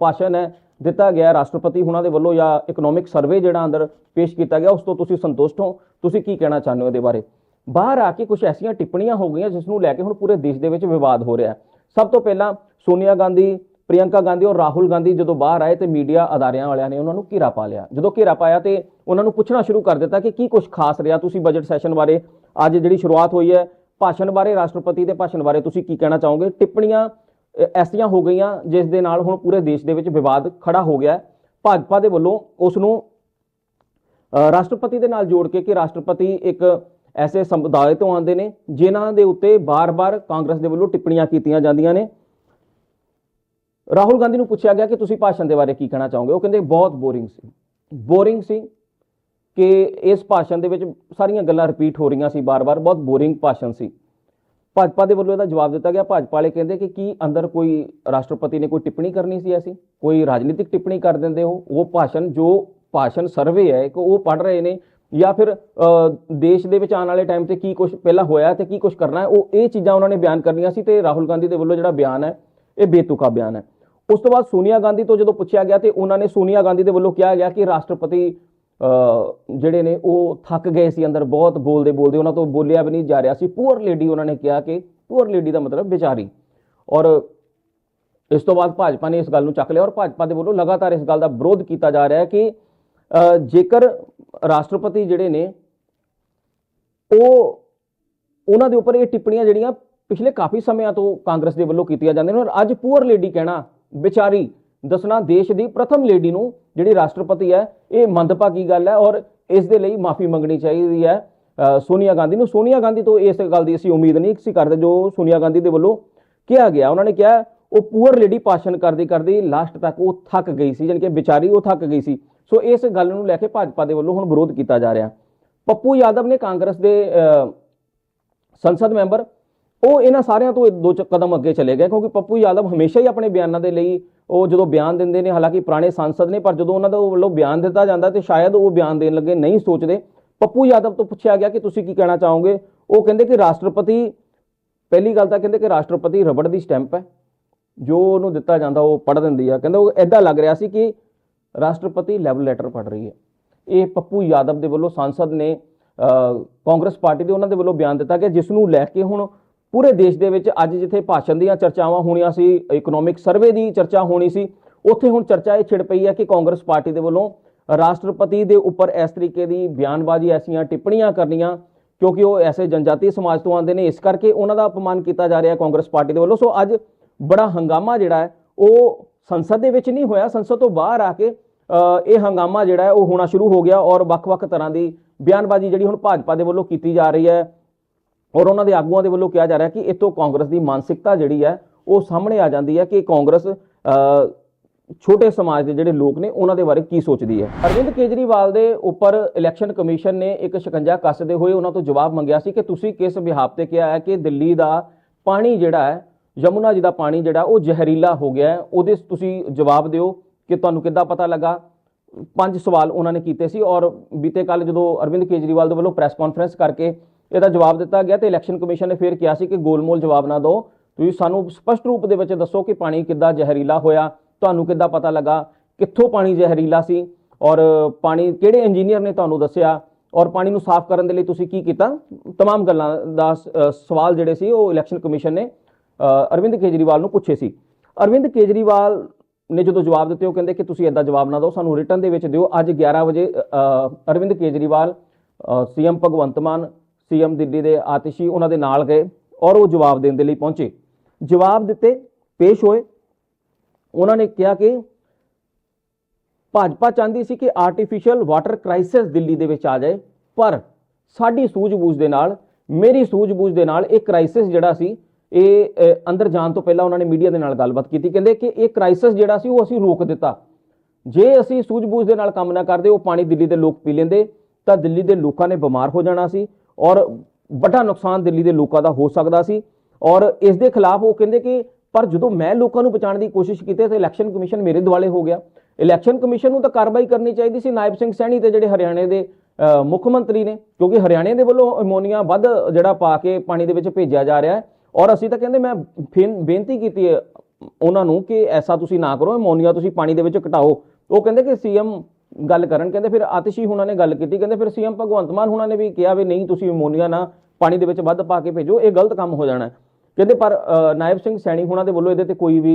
ਭਾਸ਼ਣ ਹੈ, ਦਿੱਤਾ ਗਿਆ ਰਾਸ਼ਟਰਪਤੀ ਹੁਣਾਂ ਦੇ ਵੱਲੋਂ ਜਾਂ ਇਕਨੋਮਿਕ ਸਰਵੇ ਜਿਹੜਾ ਅੰਦਰ ਪੇਸ਼ ਕੀਤਾ ਗਿਆ, ਉਸ ਤੋਂ ਤੁਸੀਂ ਸੰਤੁਸ਼ਟ ਹੋ? ਤੁਸੀਂ ਕੀ ਕਹਿਣਾ ਚਾਹੁੰਦੇ ਹੋ ਇਹਦੇ ਬਾਰੇ? ਬਾਹਰ ਆ ਕੇ ਕੁਝ ਐਸੀਆਂ ਟਿੱਪਣੀਆਂ ਹੋ ਗਈਆਂ ਜਿਸ ਨੂੰ ਲੈ ਕੇ ਹੁਣ ਪੂਰੇ ਦੇਸ਼ ਦੇ ਵਿੱਚ ਵਿਵਾਦ ਹੋ ਰਿਹਾ ਸਭ ਤੋਂ ਪਹਿਲਾਂ ਸੋਨੀਆ ਗਾਂਧੀ, ਪ੍ਰਿਯੰਕਾ ਗਾਂਧੀ ਔਰ ਰਾਹੁਲ ਗਾਂਧੀ ਜਦੋਂ ਬਾਹਰ ਆਏ ਤੇ ਮੀਡੀਆ ਅਦਾਰਿਆਂ ਵਾਲਿਆਂ ਨੇ ਉਹਨਾਂ ਨੂੰ ਘੇਰਾ ਪਾ ਲਿਆ। ਜਦੋਂ ਘੇਰਾ ਪਾਇਆ ਤੇ ਉਹਨਾਂ ਨੂੰ ਪੁੱਛਣਾ ਸ਼ੁਰੂ ਕਰ ਦਿੱਤਾ ਕਿ ਕੀ ਕੁਝ ਖਾਸ ਰਿਹਾ, ਤੁਸੀਂ ਬਜਟ ਸੈਸ਼ਨ ਬਾਰੇ ਅੱਜ ਜਿਹੜੀ ਸ਼ੁਰੂਆਤ ਹੋਈ ਹੈ, ਭਾਸ਼ਣ ਬਾਰੇ, ਰਾਸ਼ਟਰਪਤੀ ਦੇ ਭਾਸ਼ਣ ਬਾਰੇ ਤੁਸੀਂ ਕੀ ਕਹਿਣਾ ਚਾਹੋਗੇ? ਟਿੱਪਣੀਆਂ ਐਸੀਆਂ ਹੋ ਗਈਆਂ ਜਿਸ ਦੇ ਨਾਲ ਹੁਣ ਪੂਰੇ ਦੇਸ਼ ਦੇ ਵਿੱਚ ਵਿਵਾਦ ਖੜਾ ਹੋ ਗਿਆ ਭਾਜਪਾ ਦੇ ਵੱਲੋਂ ਉਸ ਨੂੰ ਰਾਸ਼ਟਰਪਤੀ ਦੇ ਨਾਲ ਜੋੜ ਕੇ ਕਿ ਰਾਸ਼ਟਰਪਤੀ ਇੱਕ ਐਸੇ ਸਮੁਦਾਇ ਤੋਂ ਆਉਂਦੇ ਨੇ ਜਿਨ੍ਹਾਂ ਦੇ ਉੱਤੇ ਬਾਰ-ਬਾਰ ਕਾਂਗਰਸ ਦੇ ਵੱਲੋਂ ਟਿੱਪਣੀਆਂ ਕੀਤੀਆਂ ਜਾਂਦੀਆਂ ਨੇ। ਰਾਹੁਲ ਗਾਂਧੀ ਨੂੰ ਪੁੱਛਿਆ ਗਿਆ ਕਿ ਤੁਸੀਂ ਭਾਸ਼ਣ ਦੇ ਬਾਰੇ ਕੀ ਕਹਿਣਾ ਚਾਹੋਗੇ? ਉਹ ਕਹਿੰਦੇ, ਬਹੁਤ ਬੋਰਿੰਗ ਸੀ। ਬੋਰਿੰਗ ਸੀ। ਕਿ ਇਸ ਭਾਸ਼ਣ ਦੇ ਵਿੱਚ ਸਾਰੀਆਂ ਗੱਲਾਂ ਰਿਪੀਟ ਹੋ ਰਹੀਆਂ ਸੀ ਬਾਰ-ਬਾਰ ਬਹੁਤ ਬੋਰਿੰਗ ਭਾਸ਼ਣ ਸੀ। ਭਾਜਪਾ ਦੇ ਵੱਲੋਂ ਇਹਦਾ ਜਵਾਬ ਦਿੱਤਾ ਗਿਆ। ਭਾਜਪਾ ਵਾਲੇ ਕਹਿੰਦੇ ਕਿ ਕੀ ਅੰਦਰ ਕੋਈ ਰਾਸ਼ਟਰਪਤੀ ਨੇ ਕੋਈ ਟਿੱਪਣੀ ਕਰਨੀ ਸੀ ਐਸੀ? ਕੋਈ ਰਾਜਨੀਤਿਕ ਟਿੱਪਣੀ ਕਰ ਦਿੰਦੇ ਹੋ? ਉਹ ਭਾਸ਼ਣ ਜੋ ਭਾਸ਼ਣ ਸਰਵੇ ਹੈ ਕਿ ਉਹ ਪੜ ਰਹੇ ਨੇ ਜਾਂ ਫਿਰ ਦੇਸ਼ ਦੇ ਵਿੱਚ ਆਉਣ ਵਾਲੇ ਟਾਈਮ ਤੇ ਕੀ ਕੁਝ ਪਹਿਲਾਂ ਹੋਇਆ ਤੇ ਕੀ ਕੁਝ ਕਰਨਾ ਹੈ, ਉਹ ਇਹ ਚੀਜ਼ਾਂ ਉਹਨਾਂ ਨੇ ਬਿਆਨ ਕਰਨੀਆਂ ਸੀ ਤੇ ਰਾਹੁਲ ਗਾਂਧੀ ਦੇ ਵੱਲੋਂ ਜਿਹੜਾ ਬਿਆਨ ਹੈ, ਇਹ ਬੇਤੁਕਾ ਬਿਆਨ ਹੈ। ਉਸ ਤੋਂ ਬਾਅਦ ਸੋਨੀਆ ਗਾਂਧੀ ਤੋਂ ਜਦੋਂ ਪੁੱਛਿਆ ਗਿਆ ਤੇ ਉਹਨਾਂ ਨੇ ਸੋਨੀਆ ਗਾਂਧੀ ਦੇ ਵੱਲੋਂ ਕਿਹਾ ਗਿਆ ਕਿ ਰਾਸ਼ਟਰਪਤੀ ਜਿਹੜੇ ਨੇ ਉਹ ਥੱਕ ਗਏ ਸੀ ਅੰਦਰ, ਬਹੁਤ ਬੋਲਦੇ ਬੋਲਦੇ ਉਹਨਾਂ ਤੋਂ ਬੋਲਿਆ ਵੀ ਨਹੀਂ ਜਾ ਰਿਹਾ ਸੀ। ਪੂਅਰ ਲੇਡੀ ਉਹਨਾਂ ਨੇ ਕਿਹਾ ਕਿ ਪੂਅਰ ਲੇਡੀ ਦਾ ਮਤਲਬ ਵਿਚਾਰੀ ਔਰ ਇਸ ਤੋਂ ਬਾਅਦ ਭਾਜਪਾ ਨੇ ਇਸ ਗੱਲ ਨੂੰ ਚੱਕ ਲਿਆ ਔਰ ਭਾਜਪਾ ਦੇ ਵੱਲੋਂ ਲਗਾਤਾਰ ਇਸ ਗੱਲ ਦਾ ਵਿਰੋਧ ਕੀਤਾ ਜਾ ਰਿਹਾ ਹੈ ਕਿ ਜੇਕਰ ਰਾਸ਼ਟਰਪਤੀ ਜਿਹੜੇ ਨੇ, ਉਹ, ਉਹਨਾਂ ਦੇ ਉੱਪਰ ਇਹ ਟਿੱਪਣੀਆਂ ਜਿਹੜੀਆਂ ਪਿਛਲੇ ਕਾਫੀ ਸਮਿਆਂ ਤੋਂ ਕਾਂਗਰਸ ਦੇ ਵੱਲੋਂ ਕੀਤੀਆਂ ਜਾਂਦੀਆਂ ਨੇ। ਔਰ ਅੱਜ ਪੂਅਰ ਲੇਡੀ ਕਹਿਣਾ ਵਿਚਾਰੀ ਦੱਸਣਾ ਦੇਸ਼ ਦੀ ਪ੍ਰਥਮ ਲੇਡੀ ਨੂੰ ਜਿਹੜੀ ਰਾਸ਼ਟਰਪਤੀ ਹੈ, ਇਹ ਮੰਦਭਾਗੀ ਗੱਲ ਹੈ ਔਰ ਇਸ ਦੇ ਲਈ ਮਾਫੀ ਮੰਗਣੀ ਚਾਹੀਦੀ ਹੈ। ਸੋਨੀਆ ਗਾਂਧੀ ਨੂੰ, ਸੋਨੀਆ ਗਾਂਧੀ ਤੋਂ ਇਸ ਗੱਲ ਦੀ ਅਸੀਂ ਉਮੀਦ ਨਹੀਂ ਸੀ ਕਰਦੇ, ਜੋ ਸੋਨੀਆ ਗਾਂਧੀ ਦੇ ਵੱਲੋਂ ਕਿਹਾ ਗਿਆ। ਉਹਨਾਂ ਨੇ ਕਿਹਾ, ਉਹ ਪੂਅਰ ਲੇਡੀ ਭਾਸ਼ਣ ਕਰਦੀ ਕਰਦੀ ਲਾਸਟ ਤੱਕ ਉਹ ਥੱਕ ਗਈ ਸੀ, ਜਾਣੀ ਕਿ ਵਿਚਾਰੀ ਉਹ ਥੱਕ ਗਈ ਸੀ। ਸੋ ਇਸ ਗੱਲ ਨੂੰ ਲੈ ਕੇ ਭਾਜਪਾ ਦੇ ਵੱਲੋਂ ਹੁਣ ਵਿਰੋਧ ਕੀਤਾ ਜਾ ਰਿਹਾ। ਪੱਪੂ ਯਾਦਵ ਨੇ ਕਾਂਗਰਸ ਦੇ ਸੰਸਦ ਮੈਂਬਰ, ਉਹ ਇਹਨਾਂ ਸਾਰਿਆਂ ਤੋਂ ਦੋ ਚ- ਕਦਮ ਅੱਗੇ ਚਲੇ ਗਏ, ਕਿਉਂਕਿ ਪੱਪੂ ਯਾਦਵ ਹਮੇਸ਼ਾ ਹੀ ਆਪਣੇ ਬਿਆਨਾਂ ਦੇ ਲਈ ਉਹ ਜਦੋਂ ਬਿਆਨ ਦਿੰਦੇ ਨੇ, ਹਾਲਾਂਕਿ ਪੁਰਾਣੇ ਸੰਸਦ ਨੇ, ਪਰ ਜਦੋਂ ਉਹਨਾਂ ਦਾ ਵੱਲੋਂ ਬਿਆਨ ਦਿੱਤਾ ਜਾਂਦਾ ਤੇ ਸ਼ਾਇਦ ਉਹ ਬਿਆਨ ਦੇਣ ਲੱਗੇ, ਨਹੀਂ ਸੋਚਦੇ। ਪੱਪੂ ਯਾਦਵ ਤੋਂ ਪੁੱਛਿਆ ਗਿਆ ਕਿ ਤੁਸੀਂ ਕੀ ਕਹਿਣਾ ਚਾਹੋਗੇ? ਉਹ ਕਹਿੰਦੇ ਕਿ ਰਾਸ਼ਟਰਪਤੀ, ਪਹਿਲੀ ਗੱਲ ਤਾਂ ਕਹਿੰਦੇ ਕਿ ਰਾਸ਼ਟਰਪਤੀ ਰਬੜ ਦੀ ਸਟੈਂਪ ਹੈ। ਜੋ ਉਹਨੂੰ ਦਿੱਤਾ ਜਾਂਦਾ, ਉਹ ਪੜ੍ਹ ਦਿੰਦੀ ਆ। ਕਹਿੰਦੇ ਉਹ ਐਦਾਂ ਲੱਗ ਰਿਹਾ ਸੀ ਕਿ ਰਾਸ਼ਟਰਪਤੀ ਲੈਵਲ ਲੈਟਰ ਪੜ੍ਹ ਰਹੀ ਹੈ। ਇਹ ਪੱਪੂ ਯਾਦਵ ਦੇ ਵੱਲੋਂ ਸੰਸਦ ਨੇ ਕਾਂਗਰਸ ਪਾਰਟੀ ਦੇ ਉਹਨਾਂ ਦੇ ਵੱਲੋਂ ਬਿਆਨ ਦਿੱਤਾ ਗਿਆ, ਜਿਸ ਨੂੰ ਲੈ ਕੇ ਹੁਣ ਪੂਰੇ ਦੇਸ਼ ਦੇ ਵਿੱਚ ਅੱਜ ਜਿੱਥੇ ਭਾਸ਼ਣ ਦੀਆਂ ਚਰਚਾਵਾਂ ਹੋਣੀਆਂ ਸੀ ਇਕਨੋਮਿਕ ਸਰਵੇ ਦੀ ਚਰਚਾ ਹੋਣੀ ਸੀ, ਉੱਥੇ ਹੁਣ ਚਰਚਾ ਇਹ ਛਿੜ ਪਈ ਹੈ ਕਿ ਕਾਂਗਰਸ ਪਾਰਟੀ ਦੇ ਵੱਲੋਂ ਰਾਸ਼ਟਰਪਤੀ ਦੇ ਉੱਪਰ ਇਸ ਤਰੀਕੇ ਦੀ ਬਿਆਨਬਾਜ਼ੀ, ਐਸੀਆਂ ਟਿੱਪਣੀਆਂ ਕਰਨੀਆਂ, ਕਿਉਂਕਿ ਉਹ ਐਸੇ ਜਨਜਾਤੀ ਸਮਾਜ ਤੋਂ ਆਉਂਦੇ ਨੇ, ਇਸ ਕਰਕੇ ਉਹਨਾਂ ਦਾ ਅਪਮਾਨ ਕੀਤਾ ਜਾ ਰਿਹਾ ਕਾਂਗਰਸ ਪਾਰਟੀ ਦੇ ਵੱਲੋਂ। ਸੋ ਅੱਜ ਬੜਾ ਹੰਗਾਮਾ ਜਿਹੜਾ ਹੈ, ਉਹ ਸੰਸਦ ਦੇ ਵਿੱਚ ਨਹੀਂ ਹੋਇਆ, ਸੰਸਦ ਤੋਂ ਬਾਹਰ ਆ ਕੇ ਇਹ ਹੰਗਾਮਾ ਜਿਹੜਾ ਹੈ, ਉਹ ਹੋਣਾ ਸ਼ੁਰੂ ਹੋ ਗਿਆ ਔਰ ਵੱਖ-ਵੱਖ ਤਰ੍ਹਾਂ ਦੀ ਬਿਆਨਬਾਜ਼ੀ ਜਿਹੜੀ ਹੁਣ ਭਾਜਪਾ ਦੇ ਵੱਲੋਂ ਕੀਤੀ ਜਾ ਰਹੀ ਹੈ। ਔਰ ਉਹਨਾਂ ਦੇ ਆਗੂਆਂ ਦੇ ਵੱਲੋਂ ਕਿਹਾ ਜਾ ਰਿਹਾ ਕਿ ਇਤੋਂ ਕਾਂਗਰਸ ਦੀ ਮਾਨਸਿਕਤਾ ਜਿਹੜੀ ਹੈ, ਉਹ ਸਾਹਮਣੇ ਆ ਜਾਂਦੀ ਹੈ ਕਿ ਕਾਂਗਰਸ ਛੋਟੇ ਸਮਾਜ ਦੇ ਜਿਹੜੇ ਲੋਕ ਨੇ, ਉਹਨਾਂ ਦੇ ਬਾਰੇ ਕੀ ਸੋਚਦੀ ਹੈ। ਅਰਵਿੰਦ ਕੇਜਰੀਵਾਲ ਦੇ ਉੱਪਰ ਇਲੈਕਸ਼ਨ ਕਮਿਸ਼ਨ ਨੇ ਇੱਕ ਸ਼ਿਕੰਜਾ ਕੱਸਦੇ ਹੋਏ ਉਹਨਾਂ ਤੋਂ ਜਵਾਬ ਮੰਗਿਆ ਸੀ ਕਿ ਤੁਸੀਂ ਕਿਸ ਵਿਹਾਪ ਤੇ ਕਿਹਾ ਹੈ ਕਿ ਦਿੱਲੀ ਦਾ ਪਾਣੀ ਜਿਹੜਾ ਹੈ, ਯਮੁਨਾ ਜੀ ਦਾ ਪਾਣੀ ਜਿਹੜਾ, ਉਹ ਜ਼ਹਿਰੀਲਾ ਹੋ ਗਿਆ ਹੈ। ਉਹਦੇ ਤੁਸੀਂ ਜਵਾਬ ਦਿਓ ਕਿ ਤੁਹਾਨੂੰ ਕਿੱਦਾਂ ਪਤਾ ਲੱਗਾ? ਪੰਜ ਸਵਾਲ ਉਹਨਾਂ ਨੇ ਕੀਤੇ ਸੀ ਔਰ ਬੀਤੇ ਕੱਲ ਜਦੋਂ ਅਰਵਿੰਦ ਕੇਜਰੀਵਾਲ ਦੇ ਵੱਲੋਂ ਪ੍ਰੈਸ ਕਾਨਫਰੰਸ ਕਰਕੇ ਇਹਦਾ ਜਵਾਬ ਦਿੱਤਾ ਗਿਆ ਤੇ ਇਲੈਕਸ਼ਨ ਕਮਿਸ਼ਨ ਨੇ ਫਿਰ ਕਿਹਾ ਸੀ ਕਿ ਗੋਲਮੋਲ ਜਵਾਬ ਨਾ ਦਿਓ ਤੁਸੀਂ ਸਾਨੂੰ ਸਪਸ਼ਟ ਰੂਪ ਦੇ ਵਿੱਚ ਦੱਸੋ ਕਿ ਪਾਣੀ ਕਿੱਦਾਂ ਜ਼ਹਿਰੀਲਾ ਹੋਇਆ ਤੁਹਾਨੂੰ ਕਿੱਦਾਂ ਪਤਾ ਲੱਗਾ ਕਿੱਥੋਂ ਪਾਣੀ ਜ਼ਹਿਰੀਲਾ ਸੀ ਔਰ ਪਾਣੀ ਕਿਹੜੇ ਇੰਜੀਨੀਅਰ ਨੇ ਤੁਹਾਨੂੰ ਦੱਸਿਆ ਔਰ ਪਾਣੀ ਨੂੰ ਸਾਫ਼ ਕਰਨ ਦੇ ਲਈ ਤੁਸੀਂ ਕੀ ਕੀਤਾ तमाम ਗੱਲਾਂ ਦਾ ਸ- ਅ, ਸਵਾਲ ਜਿਹੜੇ ਸੀ ਉਹ ਇਲੈਕਸ਼ਨ ਕਮਿਸ਼ਨ ਨੇ ਅ, ਅਰਵਿੰਦ ਕੇਜਰੀਵਾਲ ਨੂੰ ਪੁੱਛੇ ਸੀ ਅਰਵਿੰਦ ਕੇਜਰੀਵਾਲ ਨੇ ਜਦੋਂ ਜਵਾਬ ਦਿੱਤੇ ਉਹ ਕਹਿੰਦੇ ਕਿ ਤੁਸੀਂ ਐਦਾਂ ਜਵਾਬ ਨਾ ਦਿਓ ਸਾਨੂੰ ਰਿਟਰਨ ਦੇ ਵਿੱਚ ਦਿਓ ਅੱਜ 11 ਵਜੇ ਅ, ਅਰਵਿੰਦ ਕੇਜਰੀਵਾਲ ਸੀਐਮ ਭਗਵੰਤ ਮਾਨ ਸੀਐਮ ਦਿੱਲੀ ਦੇ ਆਤਿਸ਼ੀ ਉਹਨਾਂ ਦੇ ਨਾਲ ਗਏ ਔਰ ਉਹ ਜਵਾਬ ਦੇਣ ਦੇ ਲਈ ਪਹੁੰਚੇ। ਜਵਾਬ ਦਿੱਤੇ, ਪੇਸ਼ ਹੋਏ। ਉਹਨਾਂ ਨੇ ਕਿਹਾ ਕਿ ਭਾਜਪਾ ਚਾਹੁੰਦੀ ਸੀ ਕਿ ਆਰਟੀਫੀਸ਼ੀਅਲ ਵਾਟਰ ਕ੍ਰਾਈਸਿਸ ਦਿੱਲੀ ਦੇ ਵਿੱਚ ਆ ਜਾਏ, ਪਰ ਸਾਡੀ ਸੂਝ-ਬੂਝ ਦੇ ਨਾਲ, ਮੇਰੀ ਸੂਝ-ਬੂਝ ਦੇ ਨਾਲ ਇਹ ਕ੍ਰਾਈਸਿਸ ਜਿਹੜਾ ਸੀ, ਇਹ ਅੰਦਰ ਜਾਣ ਤੋਂ ਪਹਿਲਾਂ ਉਹਨਾਂ ਨੇ ਮੀਡੀਆ ਦੇ ਨਾਲ ਗੱਲਬਾਤ ਕੀਤੀ। ਕਹਿੰਦੇ ਕਿ ਇਹ ਕ੍ਰਾਈਸਿਸ ਜਿਹੜਾ ਸੀ ਉਹ ਅਸੀਂ ਰੋਕ ਦਿੱਤਾ। ਜੇ ਅਸੀਂ ਸੂਝ-ਬੂਝ ਦੇ ਨਾਲ ਕੰਮ ਨਾ ਕਰਦੇ, ਉਹ ਪਾਣੀ ਦਿੱਲੀ ਦੇ ਲੋਕ ਪੀ ਲੈਂਦੇ, ਤਾਂ ਦਿੱਲੀ ਦੇ ਲੋਕਾਂ ਨੇ ਬਿਮਾਰ ਹੋ ਜਾਣਾ ਸੀ। ਔਰ ਵੱਡਾ ਨੁਕਸਾਨ ਦਿੱਲੀ ਦੇ ਲੋਕਾਂ ਦਾ ਹੋ ਸਕਦਾ ਸੀ। ਔਰ ਇਸ ਦੇ ਖਿਲਾਫ ਉਹ ਕਹਿੰਦੇ ਕਿ ਪਰ ਜਦੋਂ ਮੈਂ ਲੋਕਾਂ ਨੂੰ ਬਚਾਉਣ ਦੀ ਕੋਸ਼ਿਸ਼ ਕੀਤੀ ਤੇ ਇਲੈਕਸ਼ਨ ਕਮਿਸ਼ਨ ਮੇਰੇ ਦੁਆਲੇ ਹੋ ਗਿਆ। ਇਲੈਕਸ਼ਨ ਕਮਿਸ਼ਨ ਨੂੰ ਤਾਂ ਕਾਰਵਾਈ ਕਰਨੀ ਚਾਹੀਦੀ ਸੀ। ਨਾਇਬ ਸਿੰਘ ਸੈਣੀ ਤੇ ਜਿਹੜੇ ਹਰਿਆਣੇ ਦੇ ਮੁੱਖ ਮੰਤਰੀ ਨੇ, ਕਿਉਂਕਿ ਹਰਿਆਣੇ ਦੇ ਵੱਲੋਂ ਅਮੋਨੀਆ ਵੱਧ ਜਿਹੜਾ ਪਾ ਕੇ ਪਾਣੀ ਦੇ ਵਿੱਚ ਭੇਜਿਆ ਜਾ ਰਿਹਾ ਹੈ। ਔਰ ਅਸੀਂ ਤਾਂ ਕਹਿੰਦੇ ਮੈਂ ਫਿਰ ਬੇਨਤੀ ਕੀਤੀ ਹੈ ਉਹਨਾਂ ਨੂੰ ਕਿ ਐਸਾ ਤੁਸੀਂ ਨਾ ਕਰੋ, ਅਮੋਨੀਆ ਤੁਸੀਂ ਪਾਣੀ ਦੇ ਵਿੱਚ ਘਟਾਓ। ਉਹ ਕਹਿੰਦੇ ਕਿ ਸੀਐਮ ਗੱਲ ਕਰਨ ਕਹਿੰਦੇ ਫਿਰ ਆਤਿਸ਼ੀ ਹੁਣਾਂ ਨੇ ਗੱਲ ਕੀਤੀ ਕਹਿੰਦੇ ਫਿਰ ਸੀਐਮ ਭਗਵੰਤ ਮਾਨ ਹੁਣਾਂ ਨੇ ਵੀ ਕਿਹਾ ਵੀ ਨਹੀਂ ਤੁਸੀਂ ਅਮੋਨੀਆ ਨਾ ਪਾਣੀ ਦੇ ਵਿੱਚ ਵੱਧ ਪਾ ਕੇ ਭੇਜੋ ਇਹ ਗਲਤ ਕੰਮ ਹੋ ਜਾਣਾ ਹੈ। ਕਹਿੰਦੇ ਪਰ ਅ, ਨਾਇਬ ਸਿੰਘ ਸੈਣੀ ਹੁਣਾਂ ਦੇ ਵੱਲੋਂ ਇਹਦੇ ਤੇ ਕੋਈ ਵੀ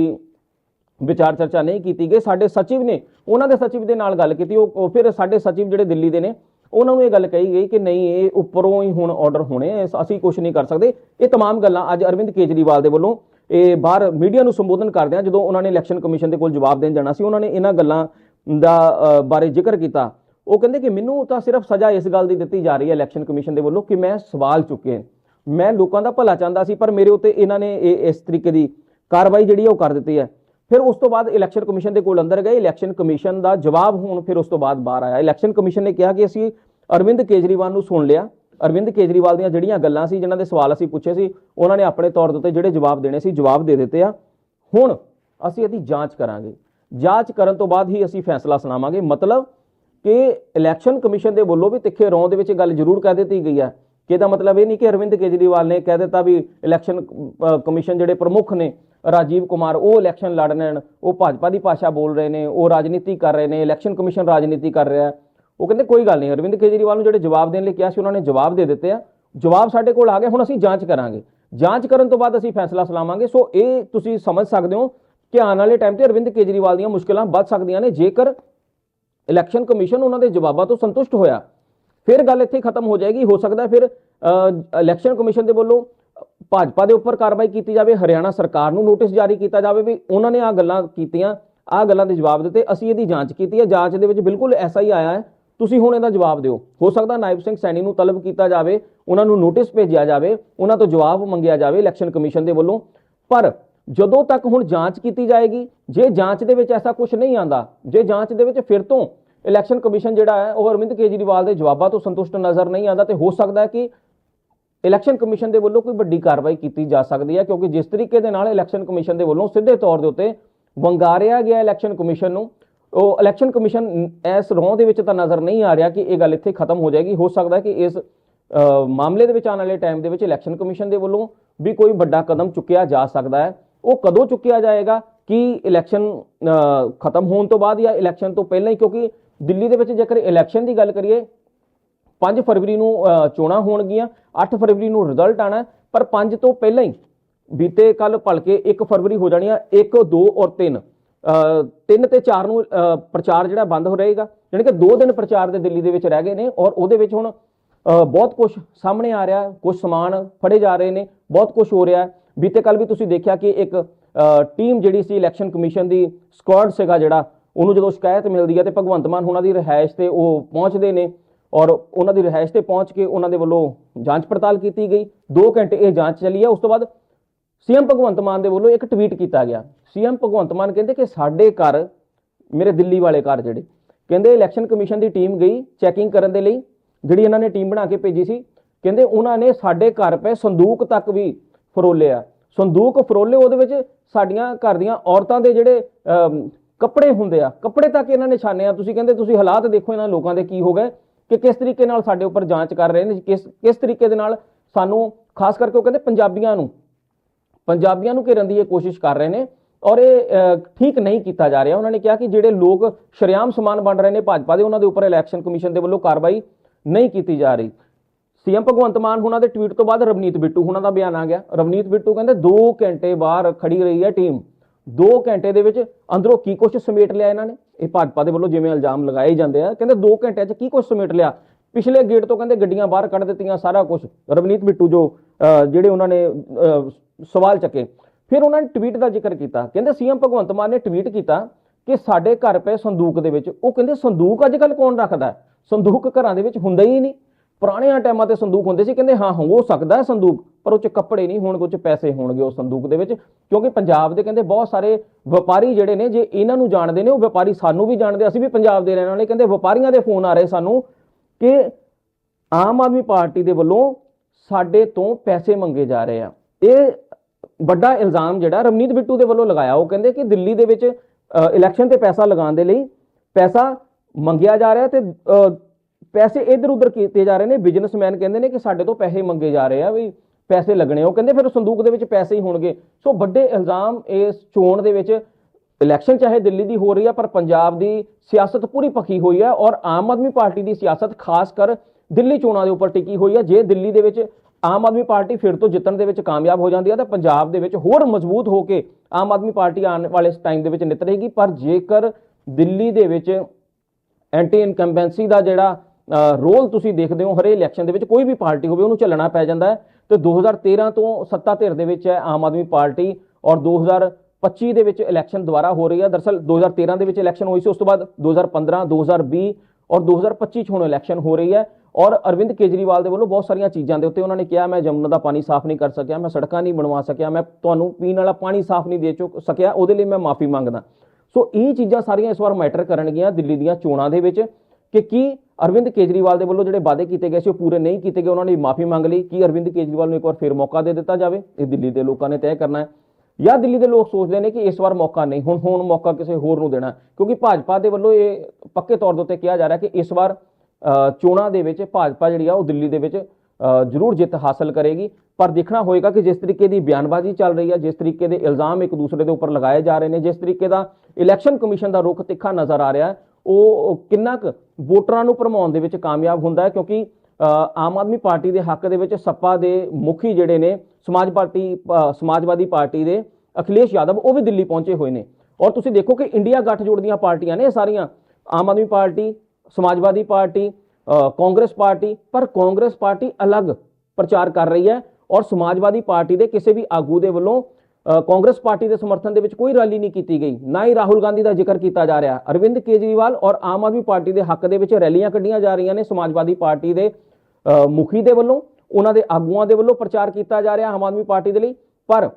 ਵਿਚਾਰ ਚਰਚਾ ਨਹੀਂ ਕੀਤੀ ਗਈ ਸਾਡੇ ਸਚਿਵ ਨੇ ਉਹਨਾਂ ਦੇ ਸਚਿਵ ਦੇ ਨਾਲ ਗੱਲ ਕੀਤੀ ਉਹ ਉਹ ਫਿਰ ਸਾਡੇ ਸਚਿਵ ਜਿਹੜੇ ਦਿੱਲੀ ਦੇ ਨੇ ਉਹਨਾਂ ਨੂੰ ਇਹ ਗੱਲ ਕਹੀ ਗਈ ਕਿ ਨਹੀਂ ਇਹ ਉੱਪਰੋਂ ਹੀ ਹੁਣ ਆਰਡਰ ਹੋਣੇ ਇਸ- ਅਸੀਂ ਕੁਝ ਨਹੀਂ ਕਰ ਸਕਦੇ ਇਹ तमाम ਗੱਲਾਂ ਅੱਜ ਅਰਵਿੰਦ ਕੇਜਰੀਵਾਲ ਦੇ ਵੱਲੋਂ ਇਹ ਬਾਹਰ ਮੀਡੀਆ ਨੂੰ ਸੰਬੋਧਨ ਕਰਦਿਆਂ ਜਦੋਂ ਉਹਨਾਂ ਨੇ ਇਲੈਕਸ਼ਨ ਕਮਿਸ਼ਨ ਦੇ ਕੋਲ ਜਵਾਬ ਦੇਣ ਜਾਣਾ ਸੀ ਉਹਨਾਂ ਨੇ ਇਹਨਾਂ ਗੱਲਾਂ ਦਾ ਬਾਰੇ ਜ਼ਿਕਰ ਕੀਤਾ। ਉਹ ਕਹਿੰਦੇ ਕਿ ਮੈਨੂੰ ਤਾਂ ਸਿਰਫ ਸਜ਼ਾ ਇਸ ਗੱਲ ਦੀ ਦਿੱਤੀ ਜਾ ਰਹੀ ਹੈ ਇਲੈਕਸ਼ਨ ਕਮਿਸ਼ਨ ਦੇ ਵੱਲੋਂ ਕਿ ਮੈਂ ਸਵਾਲ ਚੁੱਕੇ ਮੈਂ ਲੋਕਾਂ ਦਾ ਭਲਾ ਚਾਹੁੰਦਾ ਸੀ, ਪਰ ਮੇਰੇ ਉੱਤੇ ਇਹਨਾਂ ਨੇ ਇਹ, ਇਸ ਤਰੀਕੇ ਦੀ ਕਾਰਵਾਈ ਜਿਹੜੀ ਹੈ ਉਹ ਕਰ ਦਿੱਤੀ ਹੈ। ਫਿਰ ਉਸ ਤੋਂ ਬਾਅਦ ਇਲੈਕਸ਼ਨ ਕਮਿਸ਼ਨ ਦੇ ਕੋਲ ਅੰਦਰ ਗਏ, ਇਲੈਕਸ਼ਨ ਕਮਿਸ਼ਨ ਦਾ ਜਵਾਬ ਹੁਣ ਫਿਰ ਉਸ ਤੋਂ ਬਾਅਦ ਬਾਹਰ ਆਇਆ। ਇਲੈਕਸ਼ਨ ਕਮਿਸ਼ਨ ਨੇ ਕਿਹਾ ਕਿ ਅਸੀਂ ਅਰਵਿੰਦ ਕੇਜਰੀਵਾਲ ਨੂੰ ਸੁਣ ਲਿਆ। ਅਰਵਿੰਦ ਕੇਜਰੀਵਾਲ ਦੀਆਂ ਜਿਹੜੀਆਂ ਗੱਲਾਂ ਸੀ, ਜਿਨ੍ਹਾਂ ਦੇ ਸਵਾਲ ਅਸੀਂ ਪੁੱਛੇ ਸੀ, ਉਹਨਾਂ ਨੇ ਆਪਣੇ ਤੌਰ ਦੇ ਉੱਤੇ ਜਿਹੜੇ ਜਵਾਬ ਦੇਣੇ ਸੀ, ਜਵਾਬ ਦੇ ਦਿੱਤੇ ਆ। ਹੁਣ ਅਸੀਂ ਇਹਦੀ ਜਾਂਚ ਕਰਾਂਗੇ। ਜਾਂਚ ਕਰਨ ਤੋਂ ਬਾਅਦ ਹੀ ਅਸੀਂ ਫੈਸਲਾ ਸੁਣਾਵਾਂਗੇ। ਮਤਲਬ ਕਿ ਇਲੈਕਸ਼ਨ ਕਮਿਸ਼ਨ ਦੇ ਵੱਲੋਂ ਵੀ ਤਿੱਖੇ ਰੌਂ ਦੇ ਵਿੱਚ ਇਹ ਗੱਲ ਜ਼ਰੂਰ ਕਹਿ ਦਿੱਤੀ ਗਈ ਹੈ ਕਿ ਇਹਦਾ ਮਤਲਬ ਇਹ ਨਹੀਂ ਕਿ ਅਰਵਿੰਦ ਕੇਜਰੀਵਾਲ ਨੇ ਕਹਿ ਦਿੱਤਾ ਵੀ ਇਲੈਕਸ਼ਨ ਕਮਿਸ਼ਨ ਜਿਹੜੇ ਪ੍ਰਮੁੱਖ ਨੇ ਰਾਜੀਵ ਕੁਮਾਰ, ਉਹ ਇਲੈਕਸ਼ਨ ਲੜ ਰਹੇ ਉਹ ਭਾਜਪਾ ਦੀ ਭਾਸ਼ਾ ਬੋਲ ਰਹੇ ਨੇ, ਉਹ ਰਾਜਨੀਤੀ ਕਰ ਰਹੇ ਨੇ, ਇਲੈਕਸ਼ਨ ਕਮਿਸ਼ਨ ਰਾਜਨੀਤੀ ਕਰ ਰਿਹਾ ਉਹ ਕਹਿੰਦੇ ਕੋਈ ਗੱਲ ਨਹੀਂ, ਅਰਵਿੰਦ ਕੇਜਰੀਵਾਲ ਨੂੰ ਜਿਹੜੇ ਜਵਾਬ ਦੇਣ ਲਈ ਕਿਹਾ ਸੀ, ਉਹਨਾਂ ਨੇ ਜਵਾਬ ਦੇ ਦਿੱਤੇ ਆ। ਜਵਾਬ ਸਾਡੇ ਕੋਲ ਆ ਗਏ, ਹੁਣ ਅਸੀਂ ਜਾਂਚ ਕਰਾਂਗੇ। ਜਾਂਚ ਕਰਨ ਤੋਂ ਬਾਅਦ ਅਸੀਂ ਫੈਸਲਾ ਸੁਣਾਵਾਂਗੇ। ਸੋ ਇਹ ਤੁਸੀਂ ਸਮਝ ਸਕਦੇ ਹੋ ਕਿ ਆਉਣ ਵਾਲੇ ਟਾਈਮ ਤੇ ਅਰਵਿੰਦ ਕੇਜਰੀਵਾਲ ਦੀਆਂ ਮੁਸ਼ਕਲਾਂ ਵੱਧ ਸਕਦੀਆਂ ਨੇ, ਜੇਕਰ ਇਲੈਕਸ਼ਨ ਕਮਿਸ਼ਨ ਉਹਨਾਂ ਦੇ ਜਵਾਬਾਂ ਤੋਂ ਸੰਤੁਸ਼ਟ ਹੋਇਆ। ਫਿਰ ਗੱਲ ਇੱਥੇ ਖਤਮ ਹੋ ਜਾਏਗੀ। ਹੋ ਸਕਦਾ ਫਿਰ ਇਲੈਕਸ਼ਨ ਕਮਿਸ਼ਨ ਦੇ ਵੱਲੋਂ ਭਾਜਪਾ ਦੇ ਉੱਪਰ ਕਾਰਵਾਈ ਕੀਤੀ ਜਾਵੇ, ਹਰਿਆਣਾ ਸਰਕਾਰ ਨੂੰ ਨੋਟਿਸ ਜਾਰੀ ਕੀਤਾ ਜਾਵੇ ਵੀ ਉਹਨਾਂ ਨੇ ਆ ਗੱਲਾਂ ਕੀਤੀਆਂ ਆ ਗੱਲਾਂ ਦੇ ਜਵਾਬ ਦਿੱਤੇ। ਅਸੀਂ ਇਹਦੀ ਜਾਂਚ ਕੀਤੀ ਹੈ, ਜਾਂਚ ਦੇ ਵਿੱਚ ਬਿਲਕੁਲ ਐਸਾ ਹੀ ਆਇਆ ਹੈ। ਤੁਸੀਂ ਹੁਣ ਇਹਦਾ ਜਵਾਬ ਦਿਓ। ਹੋ ਸਕਦਾ ਨਾਇਬ ਸਿੰਘ ਸੈਣੀ ਨੂੰ ਤਲਬ ਕੀਤਾ ਜਾਵੇ, ਉਹਨਾਂ ਨੂੰ ਨੋਟਿਸ ਭੇਜਿਆ ਜਾਵੇ, ਉਹਨਾਂ ਤੋਂ ਜਵਾਬ ਮੰਗਿਆ ਜਾਵੇ ਇਲੈਕਸ਼ਨ ਕਮਿਸ਼ਨ ਦੇ ਵੱਲੋਂ। ਪਰ ਜਦੋਂ ਤੱਕ ਹੁਣ ਜਾਂਚ ਕੀਤੀ ਜਾਏਗੀ, ਜੇ ਜਾਂਚ ਦੇ ਵਿੱਚ ਐਸਾ ਕੁਝ ਨਹੀਂ ਆਂਦਾ, ਜੇ ਜਾਂਚ ਦੇ ਵਿੱਚ ਫਿਰ ਤੋਂ ਇਲੈਕਸ਼ਨ ਕਮਿਸ਼ਨ ਜਿਹੜਾ ਹੈ, ਉਹ ਅਰਵਿੰਦ ਕੇਜਰੀਵਾਲ ਦੇ ਜਵਾਬਾਂ ਤੋਂ ਸੰਤੁਸ਼ਟ ਨਜ਼ਰ ਨਹੀਂ ਆਂਦਾ ਤੇ ਹੋ ਸਕਦਾ ਹੈ ਕਿ ਇਲੈਕਸ਼ਨ ਕਮਿਸ਼ਨ ਦੇ ਵੱਲੋਂ ਕੋਈ ਵੱਡੀ ਕਾਰਵਾਈ ਕੀਤੀ ਜਾ ਸਕਦੀ ਹੈ, ਕਿਉਂਕਿ ਜਿਸ ਤਰੀਕੇ ਦੇ ਨਾਲ ਇਲੈਕਸ਼ਨ ਕਮਿਸ਼ਨ ਦੇ ਵੱਲੋਂ ਸਿੱਧੇ ਤੌਰ ਦੇ ਉੱਤੇ ਵੰਗਾਰਿਆ ਗਿਆ ਇਲੈਕਸ਼ਨ ਕਮਿਸ਼ਨ ਨੂੰ, ਉਹ ਇਲੈਕਸ਼ਨ ਕਮਿਸ਼ਨ ਇਸ ਰੋਂ ਦੇ ਵਿੱਚ ਤਾਂ ਨਜ਼ਰ ਨਹੀਂ ਆ ਰਿਹਾ ਕਿ ਇਹ ਗੱਲ ਇੱਥੇ ਖਤਮ ਹੋ ਜਾਏਗੀ। ਹੋ ਸਕਦਾ ਕਿ ਇਸ ਮਾਮਲੇ ਦੇ ਵਿੱਚ ਆਉਣ ਵਾਲੇ ਟਾਈਮ ਦੇ ਵਿੱਚ ਇਲੈਕਸ਼ਨ ਕਮਿਸ਼ਨ ਦੇ ਵੱਲੋਂ ਵੀ ਕੋਈ ਵੱਡਾ ਕਦਮ ਚੁੱਕਿਆ ਜਾ ਸਕਦਾ ਹੈ। ਉਹ ਕਦੋਂ ਚੁੱਕਿਆ ਜਾਏਗਾ? ਕਿ ਇਲੈਕਸ਼ਨ ਖਤਮ ਹੋਣ ਤੋਂ ਬਾਅਦ ਜਾਂ ਇਲੈਕਸ਼ਨ ਤੋਂ ਪਹਿਲਾਂ ਹੀ? ਕਿਉਂਕਿ ਦਿੱਲੀ ਦੇ ਵਿੱਚ ਜੇਕਰ ਇਲੈਕਸ਼ਨ ਦੀ ਗੱਲ ਕਰੀਏ 5 ਫਰਵਰੀ ਨੂੰ ਚੋਣਾਂ ਹੋਣਗੀਆਂ 8 ਫਰਵਰੀ ਨੂੰ ਰਿਜ਼ਲਟ ਆਣਾ, ਪਰ 5 ਤੋਂ ਪਹਿਲਾਂ ਹੀ ਬੀਤੇ ਕੱਲ ਭਲਕੇ 1 ਫਰਵਰੀ ਹੋ ਜਾਣੀ ਆ 1 2 ਔਰ 3 3 ਤੇ 4 ਨੂੰ ਪ੍ਰਚਾਰ ਜਿਹੜਾ ਬੰਦ ਹੋ ਰਹੇਗਾ ਯਾਨੀ ਕਿ 2 ਦਿਨ ਪ੍ਰਚਾਰ ਦੇ ਦਿੱਲੀ ਦੇ ਵਿੱਚ ਰਹਿ ਗਏ ਨੇ ਔਰ ਉਹਦੇ ਵਿੱਚ ਹੁਣ ਬਹੁਤ ਕੁਝ ਸਾਹਮਣੇ ਆ ਰਿਹਾ ਕੁਝ ਸਮਾਨ ਫੜੇ ਜਾ ਰਹੇ ਨੇ, ਬਹੁਤ ਕੁਝ ਹੋ ਰਿਹਾ। ਬੀਤੇ ਕੱਲ ਵੀ ਤੁਸੀਂ ਦੇਖਿਆ ਕਿ ਇੱਕ ਟੀਮ ਜਿਹੜੀ ਸੀ ਇਲੈਕਸ਼ਨ ਕਮਿਸ਼ਨ ਦੀ ਸਕੁਆਡ ਸੀਗਾ ਜਿਹੜਾ, ਉਹਨੂੰ ਜਦੋਂ ਸ਼ਿਕਾਇਤ ਮਿਲਦੀ ਹੈ ਤੇ ਭਗਵੰਤ ਮਾਨ ਉਹਨਾਂ ਦੀ ਰਿਹਾਇਸ਼ ਤੇ ਉਹ ਪਹੁੰਚਦੇ ਨੇ ਔਰ ਉਹਨਾਂ ਦੀ ਰਿਹਾਇਸ਼ ਤੇ ਪਹੁੰਚ ਕੇ ਉਹਨਾਂ ਦੇ ਵੱਲੋਂ ਜਾਂਚ ਪੜਤਾਲ ਕੀਤੀ ਗਈ। 2 ਘੰਟੇ ਇਹ ਜਾਂਚ ਚੱਲੀ ਹੈ। ਉਸ ਤੋਂ ਬਾਅਦ ਸੀਐਮ ਭਗਵੰਤ ਮਾਨ ਦੇ ਵੱਲੋਂ ਇੱਕ ਟਵੀਟ ਕੀਤਾ ਗਿਆ। ਸੀਐਮ ਭਗਵੰਤ ਮਾਨ ਕਹਿੰਦੇ ਕਿ ਸਾਡੇ ਘਰ, ਮੇਰੇ ਦਿੱਲੀ ਵਾਲੇ ਘਰ ਜਿਹੜੇ, ਕਹਿੰਦੇ ਇਲੈਕਸ਼ਨ ਕਮਿਸ਼ਨ ਦੀ ਟੀਮ ਗਈ ਚੈਕਿੰਗ ਕਰਨ ਦੇ ਲਈ, ਜਿਹੜੀ ਇਹਨਾਂ ਨੇ ਟੀਮ ਬਣਾ ਕੇ ਭੇਜੀ ਸੀ, ਕਹਿੰਦੇ ਉਹਨਾਂ ਨੇ ਸਾਡੇ ਘਰ ਪਏ ਸੰਦੂਕ ਤੱਕ ਵੀ ਫਰੋਲੇ ਆ। ਸੰਦੂਕ ਫਰੋਲੇ ਉਹਦੇ ਵਿੱਚ ਸਾਡੀਆਂ ਘਰ ਦੀਆਂ ਔਰਤਾਂ ਦੇ ਜਿਹੜੇ ਕੱਪੜੇ ਹੁੰਦੇ ਆ। ਕੱਪੜੇ ਤੱਕ ਇਹਨਾਂ ਨੇ ਛਾਨੇ ਆ। ਤੁਸੀਂ ਕਹਿੰਦੇ ਤੁਸੀਂ ਹਾਲਾਤ ਦੇਖੋ ਇਹਨਾਂ ਲੋਕਾਂ ਦੇ ਕੀ ਹੋ ਗਏ ਕਿ ਕਿਸ ਤਰੀਕੇ ਨਾਲ ਸਾਡੇ ਉੱਪਰ ਜਾਂਚ ਕਰ ਰਹੇ ਨੇ, ਕਿਸ ਕਿਸ ਤਰੀਕੇ ਦੇ ਨਾਲ ਸਾਨੂੰ, ਖਾਸ ਕਰਕੇ ਉਹ ਕਹਿੰਦੇ ਪੰਜਾਬੀਆਂ ਨੂੰ ਪੰਜਾਬੀਆਂ ਨੂੰ ਘੇਰਨ ਦੀ ਇਹ ਕੋਸ਼ਿਸ਼ ਕਰ ਰਹੇ ਨੇ ਔਰ ਇਹ ਠੀਕ ਨਹੀਂ ਕੀਤਾ ਜਾ ਰਿਹਾ। ਉਹਨਾਂ ਨੇ ਕਿਹਾ ਕਿ ਜਿਹੜੇ ਲੋਕ ਸ਼ਰੇਆਮ ਸਮਾਨ ਬਣ ਰਹੇ ਨੇ ਭਾਜਪਾ ਦੇ, ਉਹਨਾਂ ਦੇ ਉੱਪਰ ਇਲੈਕਸ਼ਨ ਕਮਿਸ਼ਨ ਦੇ ਵੱਲੋਂ ਕਾਰਵਾਈ ਨਹੀਂ ਕੀਤੀ ਜਾ ਰਹੀ। ਸੀਐਮ ਭਗਵੰਤ ਮਾਨ ਹੁਣਾਂ ਦੇ ਟਵੀਟ ਤੋਂ ਬਾਅਦ ਰਵਨੀਤ ਬਿੱਟੂ ਹੁਣਾਂ ਦਾ ਬਿਆਨ ਆ ਗਿਆ। ਰਵਨੀਤ ਬਿੱਟੂ ਕਹਿੰਦੇ 2 ਘੰਟੇ ਬਾਹਰ ਖੜੀ ਰਹੀ ਹੈ ਟੀਮ। 2 ਘੰਟੇ ਦੇ ਵਿੱਚ ਅੰਦਰੋਂ ਕੀ ਕੁਝ ਸਮੇਟ ਲਿਆ ਇਹਨਾਂ ਨੇ? ਇਹ ਭਾਜਪਾ ਦੇ ਵੱਲੋਂ ਜਿਵੇਂ ਇਲਜ਼ਾਮ ਲਗਾਏ ਜਾਂਦੇ ਆ। ਕਹਿੰਦੇ 2 ਘੰਟਿਆਂ 'ਚ ਕੀ ਕੁਝ ਸਮੇਟ ਲਿਆ? ਪਿਛਲੇ ਗੇਟ ਤੋਂ ਕਹਿੰਦੇ, ਗੱਡੀਆਂ ਬਾਹਰ ਕੱਢ ਦਿੱਤੀਆਂ, ਸਾਰਾ ਕੁਝ ਰਵਨੀਤ ਬਿੱਟੂ ਜੋ ਜਿਹੜੇ ਉਹਨਾਂ ਨੇ ਸਵਾਲ ਚੱਕੇ। ਫਿਰ ਉਹਨਾਂ ਨੇ ਟਵੀਟ ਦਾ ਜ਼ਿਕਰ ਕੀਤਾ। ਕਹਿੰਦੇ, ਸੀਐਮ ਭਗਵੰਤ ਮਾਨ ਨੇ ਟਵੀਟ ਕੀਤਾ ਕਿ ਸਾਡੇ ਘਰ ਪਏ ਸੰਦੂਕ ਦੇ ਵਿੱਚ। ਉਹ ਕਹਿੰਦੇ, ਸੰਦੂਕ ਅੱਜ ਕੱਲ ਕੌਣ ਰੱਖਦਾ ਸੰਦੂਕ ਘਰਾਂ ਦੇ ਵਿੱਚ ਹੁੰਦਾ ਹੀ ਨਹੀਂ। ਪੁਰਾਣਿਆਂ ਟਾਈਮਾਂ ਤੇ ਸੰਦੂਕ ਹੁੰਦੇ ਸੀ, ਕਹਿੰਦੇ ਹਾਂ, ਹੋ ਸਕਦਾ ਹੈ ਸੰਦੂਕ, ਪਰ ਉਹ ਚ ਕੱਪੜੇ ਨਹੀਂ ਹੋਣਗੇ ਉਹ ਚ ਪੈਸੇ ਹੋਣਗੇ ਉਹ ਸੰਦੂਕ ਦੇ ਵਿੱਚ, ਕਿਉਂਕਿ ਪੰਜਾਬ ਦੇ ਕਹਿੰਦੇ ਬਹੁਤ ਸਾਰੇ ਵਪਾਰੀ ਜਿਹੜੇ ਨੇ, ਜੇ ਇਹਨਾਂ ਨੂੰ ਜਾਣਦੇ ਨੇ, ਉਹ ਵਪਾਰੀ ਸਾਨੂੰ ਵੀ ਜਾਣਦੇ, ਅਸੀਂ ਵੀ ਪੰਜਾਬ ਦੇ ਰਹਿਣ ਵਾਲੇ, ਕਹਿੰਦੇ ਵਪਾਰੀਆਂ ਦੇ ਫੋਨ ਆ ਰਹੇ ਸਾਨੂੰ ਕਿ ਆਮ ਆਦਮੀ ਪਾਰਟੀ ਦੇ ਵੱਲੋਂ ਸਾਡੇ ਤੋਂ ਪੈਸੇ ਮੰਗੇ ਜਾ ਰਹੇ ਆ। ਇਹ ਵੱਡਾ ਇਲਜ਼ਾਮ ਜਿਹੜਾ ਰਵਨੀਤ ਬਿੱਟੂ ਦੇ ਵੱਲੋਂ ਲਗਾਇਆ, ਉਹ ਕਹਿੰਦੇ ਕਿ ਦਿੱਲੀ ਦੇ ਵਿੱਚ ਇਲੈਕਸ਼ਨ ਤੇ ਪੈਸਾ ਲਗਾਉਣ ਦੇ ਲਈ ਪੈਸਾ ਮੰਗਿਆ ਜਾ ਰਿਹਾ ਤੇ ਪੈਸੇ ਇਧਰ ਉਧਰ ਕੀਤੇ ਜਾ ਰਹੇ ਨੇ ਬਿਜ਼ਨਸਮੈਨ ਕਹਿੰਦੇ ਨੇ ਕਿ ਸਾਡੇ ਤੋਂ ਪੈਸੇ ਮੰਗੇ ਜਾ ਰਹੇ ਆ ਵੀ ਪੈਸੇ ਲੱਗਣੇ ਉਹ ਕਹਿੰਦੇ ਫਿਰ ਸੰਦੂਕ ਦੇ ਵਿੱਚ ਪੈਸੇ ਹੀ ਹੋਣਗੇ। ਸੋ ਵੱਡੇ ਇਲਜ਼ਾਮ ਇਸ ਚੋਣ ਦੇ ਵਿੱਚ ਇਲੈਕਸ਼ਨ ਚਾਹੇ ਦਿੱਲੀ ਦੀ ਹੋ ਰਹੀ ਹੈ ਪਰ ਪੰਜਾਬ ਦੀ ਸਿਆਸਤ ਪੂਰੀ ਪੱਕੀ ਹੋਈ ਹੈ ਔਰ ਆਮ ਆਦਮੀ ਪਾਰਟੀ ਦੀ ਸਿਆਸਤ ਖਾਸ ਕਰ ਦਿੱਲੀ ਚੋਣਾਂ ਦੇ ਉੱਪਰ ਟਿਕੀ ਹੋਈ ਹੈ ਜੇ ਦਿੱਲੀ ਦੇ ਵਿੱਚ ਆਮ ਆਦਮੀ ਪਾਰਟੀ ਫਿਰ ਤੋਂ ਜਿੱਤਣ ਦੇ ਵਿੱਚ ਕਾਮਯਾਬ ਹੋ ਜਾਂਦੀ ਹੈ ਤਾਂ ਪੰਜਾਬ ਦੇ ਵਿੱਚ ਹੋਰ ਮਜ਼ਬੂਤ ਹੋ ਕੇ ਆਮ ਆਦਮੀ ਪਾਰਟੀ ਆਉਣ ਵਾਲੇ ਟਾਈਮ ਦੇ ਵਿੱਚ ਨਿਤਰੇਗੀ ਪਰ ਜੇਕਰ ਦਿੱਲੀ ਦੇ ਵਿੱਚ ਐਂਟੀ ਇਨਕੰਬੈਂਸੀ ਦਾ ਜਿਹੜਾ ਰੋਲ ਤੁਸੀਂ ਦੇਖਦੇ ਹੋ ਹਰੇ ਇਲੈਕਸ਼ਨ ਦੇ ਵਿੱਚ ਕੋਈ ਵੀ ਪਾਰਟੀ ਹੋਵੇ ਉਹਨੂੰ ਚੱਲਣਾ ਪੈ ਜਾਂਦਾ ਹੈ ਤੇ 2013 ਤੋਂ ਸੱਤਾ ਧਿਰ ਦੇ ਵਿੱਚ ਹੈ ਆਮ ਆਦਮੀ ਪਾਰਟੀ ਔਰ 2025 ਦੇ ਵਿੱਚ ਇਲੈਕਸ਼ਨ ਦੁਬਾਰਾ ਹੋ ਰਹੀ ਹੈ। ਦਰਸਲ 2013 ਦੇ ਵਿੱਚ ਇਲੈਕਸ਼ਨ ਹੋਈ ਸੀ, ਉਸ ਤੋਂ ਬਾਅਦ 2015 2020 ਔਰ 2025 ਚ ਹੁਣ ਇਲੈਕਸ਼ਨ ਹੋ ਰਹੀ ਹੈ ਔਰ ਅਰਵਿੰਦ ਕੇਜਰੀਵਾਲ ਦੇ ਵੱਲੋਂ ਬਹੁਤ ਸਾਰੀਆਂ ਚੀਜ਼ਾਂ ਦੇ ਉੱਤੇ ਉਹਨਾਂ ਨੇ ਕਿਹਾ, ਮੈਂ ਜਮੁਨਾ ਦਾ ਪਾਣੀ ਸਾਫ਼ ਨਹੀਂ ਕਰ ਸਕਿਆ, ਮੈਂ ਸੜਕਾਂ ਨਹੀਂ ਬਣਵਾ ਸਕਿਆ, ਮੈਂ ਤੁਹਾਨੂੰ ਪੀਣ ਵਾਲਾ ਪਾਣੀ ਸਾਫ਼ ਨਹੀਂ ਦੇ ਚੁੱਕ ਸਕਿਆ, ਉਹਦੇ ਲਈ ਮੈਂ ਮਾਫੀ ਮੰਗਦਾ। ਸੋ ਇਹ ਚੀਜ਼ਾਂ ਸਾਰੀਆਂ ਇਸ ਵਾਰ ਮੈਟਰ ਕਰਨਗੀਆਂ ਦਿੱਲੀ ਦੀਆਂ ਚੋਣਾਂ ਦੇ ਵਿੱਚ ਕਿ ਕੀ ਅਰਵਿੰਦ ਕੇਜਰੀਵਾਲ ਦੇ ਵੱਲੋਂ ਜਿਹੜੇ ਵਾਅਦੇ ਕੀਤੇ ਗਏ ਸੀ, ਉਹ ਪੂਰੇ ਨਹੀਂ ਕੀਤੇ ਗਏ, ਉਹਨਾਂ ਨੇ ਮਾਫੀ ਮੰਗ ਲਈ। ਕਿ ਅਰਵਿੰਦ ਕੇਜਰੀਵਾਲ ਨੂੰ ਇੱਕ ਵਾਰ ਫਿਰ ਮੌਕਾ ਦੇ ਦਿੱਤਾ ਜਾਵੇ? ਇਹ ਦਿੱਲੀ ਦੇ ਲੋਕਾਂ ਨੇ ਤੈਅ ਕਰਨਾ ਹੈ। ਜਾਂ ਦਿੱਲੀ ਦੇ ਲੋਕ ਸੋਚਦੇ ਨੇ ਕਿ ਇਸ ਵਾਰ ਮੌਕਾ ਨਹੀਂ, ਹੁਣ ਹੁਣ ਮੌਕਾ ਕਿਸੇ ਹੋਰ ਨੂੰ ਦੇਣਾ ਕਿਉਂਕਿ ਭਾਜਪਾ ਦੇ ਵੱਲੋਂ ਇਹ ਪੱਕੇ ਤੌਰ ਦੇ ਉੱਤੇ ਕਿਹਾ ਜਾ ਰਿਹਾ ਕਿ ਇਸ ਵਾਰ ਚੋਣਾਂ ਦੇ ਵਿੱਚ ਭਾਜਪਾ ਜਿਹੜੀ ਆ, ਉਹ ਦਿੱਲੀ ਦੇ ਵਿੱਚ ਜ਼ਰੂਰ ਜਿੱਤ ਹਾਸਲ ਕਰੇਗੀ। ਪਰ ਦੇਖਣਾ ਹੋਏਗਾ ਕਿ ਜਿਸ ਤਰੀਕੇ ਦੀ ਬਿਆਨਬਾਜ਼ੀ ਚੱਲ ਰਹੀ ਹੈ ਜਿਸ ਤਰੀਕੇ ਦੇ ਇਲਜ਼ਾਮ ਇੱਕ ਦੂਸਰੇ ਦੇ ਉੱਪਰ ਲਗਾਏ ਜਾ ਰਹੇ ਨੇ, ਜਿਸ ਤਰੀਕੇ ਦਾ ਇਲੈਕਸ਼ਨ ਕਮਿਸ਼ਨ ਦਾ ਰੁਖ ਤਿੱਖਾ ਨਜ਼ਰ ਆ ਰਿਹਾ ਹੈ ਉਹ ਕਿੰਨਾ ਕੁ ਵੋਟਰਾਂ ਨੂੰ ਭਰਮਾਉਣ ਦੇ ਵਿੱਚ ਕਾਮਯਾਬ ਹੁੰਦਾ ਹੈ? ਕਿਉਂਕਿ ਆਮ ਆਦਮੀ ਪਾਰਟੀ ਦੇ ਹੱਕ ਦੇ ਵਿੱਚ ਸੱਪਾ ਦੇ ਮੁਖੀ ਜਿਹੜੇ ਨੇ, ਸਮਾਜ ਪਾਰਟੀ ਸਮਾਜਵਾਦੀ ਪਾਰਟੀ ਦੇ ਅਖਿਲੇਸ਼ ਯਾਦਵ, ਉਹ ਵੀ ਦਿੱਲੀ ਪਹੁੰਚੇ ਹੋਏ ਨੇ। ਔਰ ਤੁਸੀਂ ਦੇਖੋ ਕਿ ਇੰਡੀਆ ਗੱਠਜੋੜ ਦੀਆਂ ਪਾਰਟੀਆਂ ਨੇ ਇਹ ਸਾਰੀਆਂ। Aam Aadmi party, Samajwadi party Congress party, ਪਰ ਕਾਂਗਰਸ ਪਾਰਟੀ ਅਲੱਗ ਪ੍ਰਚਾਰ ਕਰ ਰਹੀ ਹੈ। ਔਰ ਸਮਾਜਵਾਦੀ ਪਾਰਟੀ ਦੇ ਕਿਸੇ ਵੀ ਆਗੂ ਦੇ ਵੱਲੋਂ ਕਾਂਗਰਸ ਪਾਰਟੀ ਦੇ ਸਮਰਥਨ ਦੇ ਵਿੱਚ ਕੋਈ ਰੈਲੀ ਨਹੀਂ ਕੀਤੀ ਗਈ। ਨਾ ਹੀ ਰਾਹੁਲ ਗਾਂਧੀ ਦਾ ਜ਼ਿਕਰ ਕੀਤਾ ਜਾ ਰਿਹਾ। ਅਰਵਿੰਦ ਕੇਜਰੀਵਾਲ ਔਰ ਆਮ ਆਦਮੀ ਪਾਰਟੀ ਦੇ ਹੱਕ ਦੇ ਵਿੱਚ ਰੈਲੀਆਂ ਕੱਢੀਆਂ ਜਾ ਰਹੀਆਂ ਨੇ। ਸਮਾਜਵਾਦੀ ਪਾਰਟੀ ਦੇ ਮੁਖੀ ਦੇ ਵੱਲੋਂ, ਉਹਨਾਂ ਦੇ ਆਗੂਆਂ ਦੇ ਵੱਲੋਂ ਪ੍ਰਚਾਰ ਕੀਤਾ ਜਾ ਰਿਹਾ ਆਮ ਆਦਮੀ ਪਾਰਟੀ ਦੇ ਲਈ। ਪਰ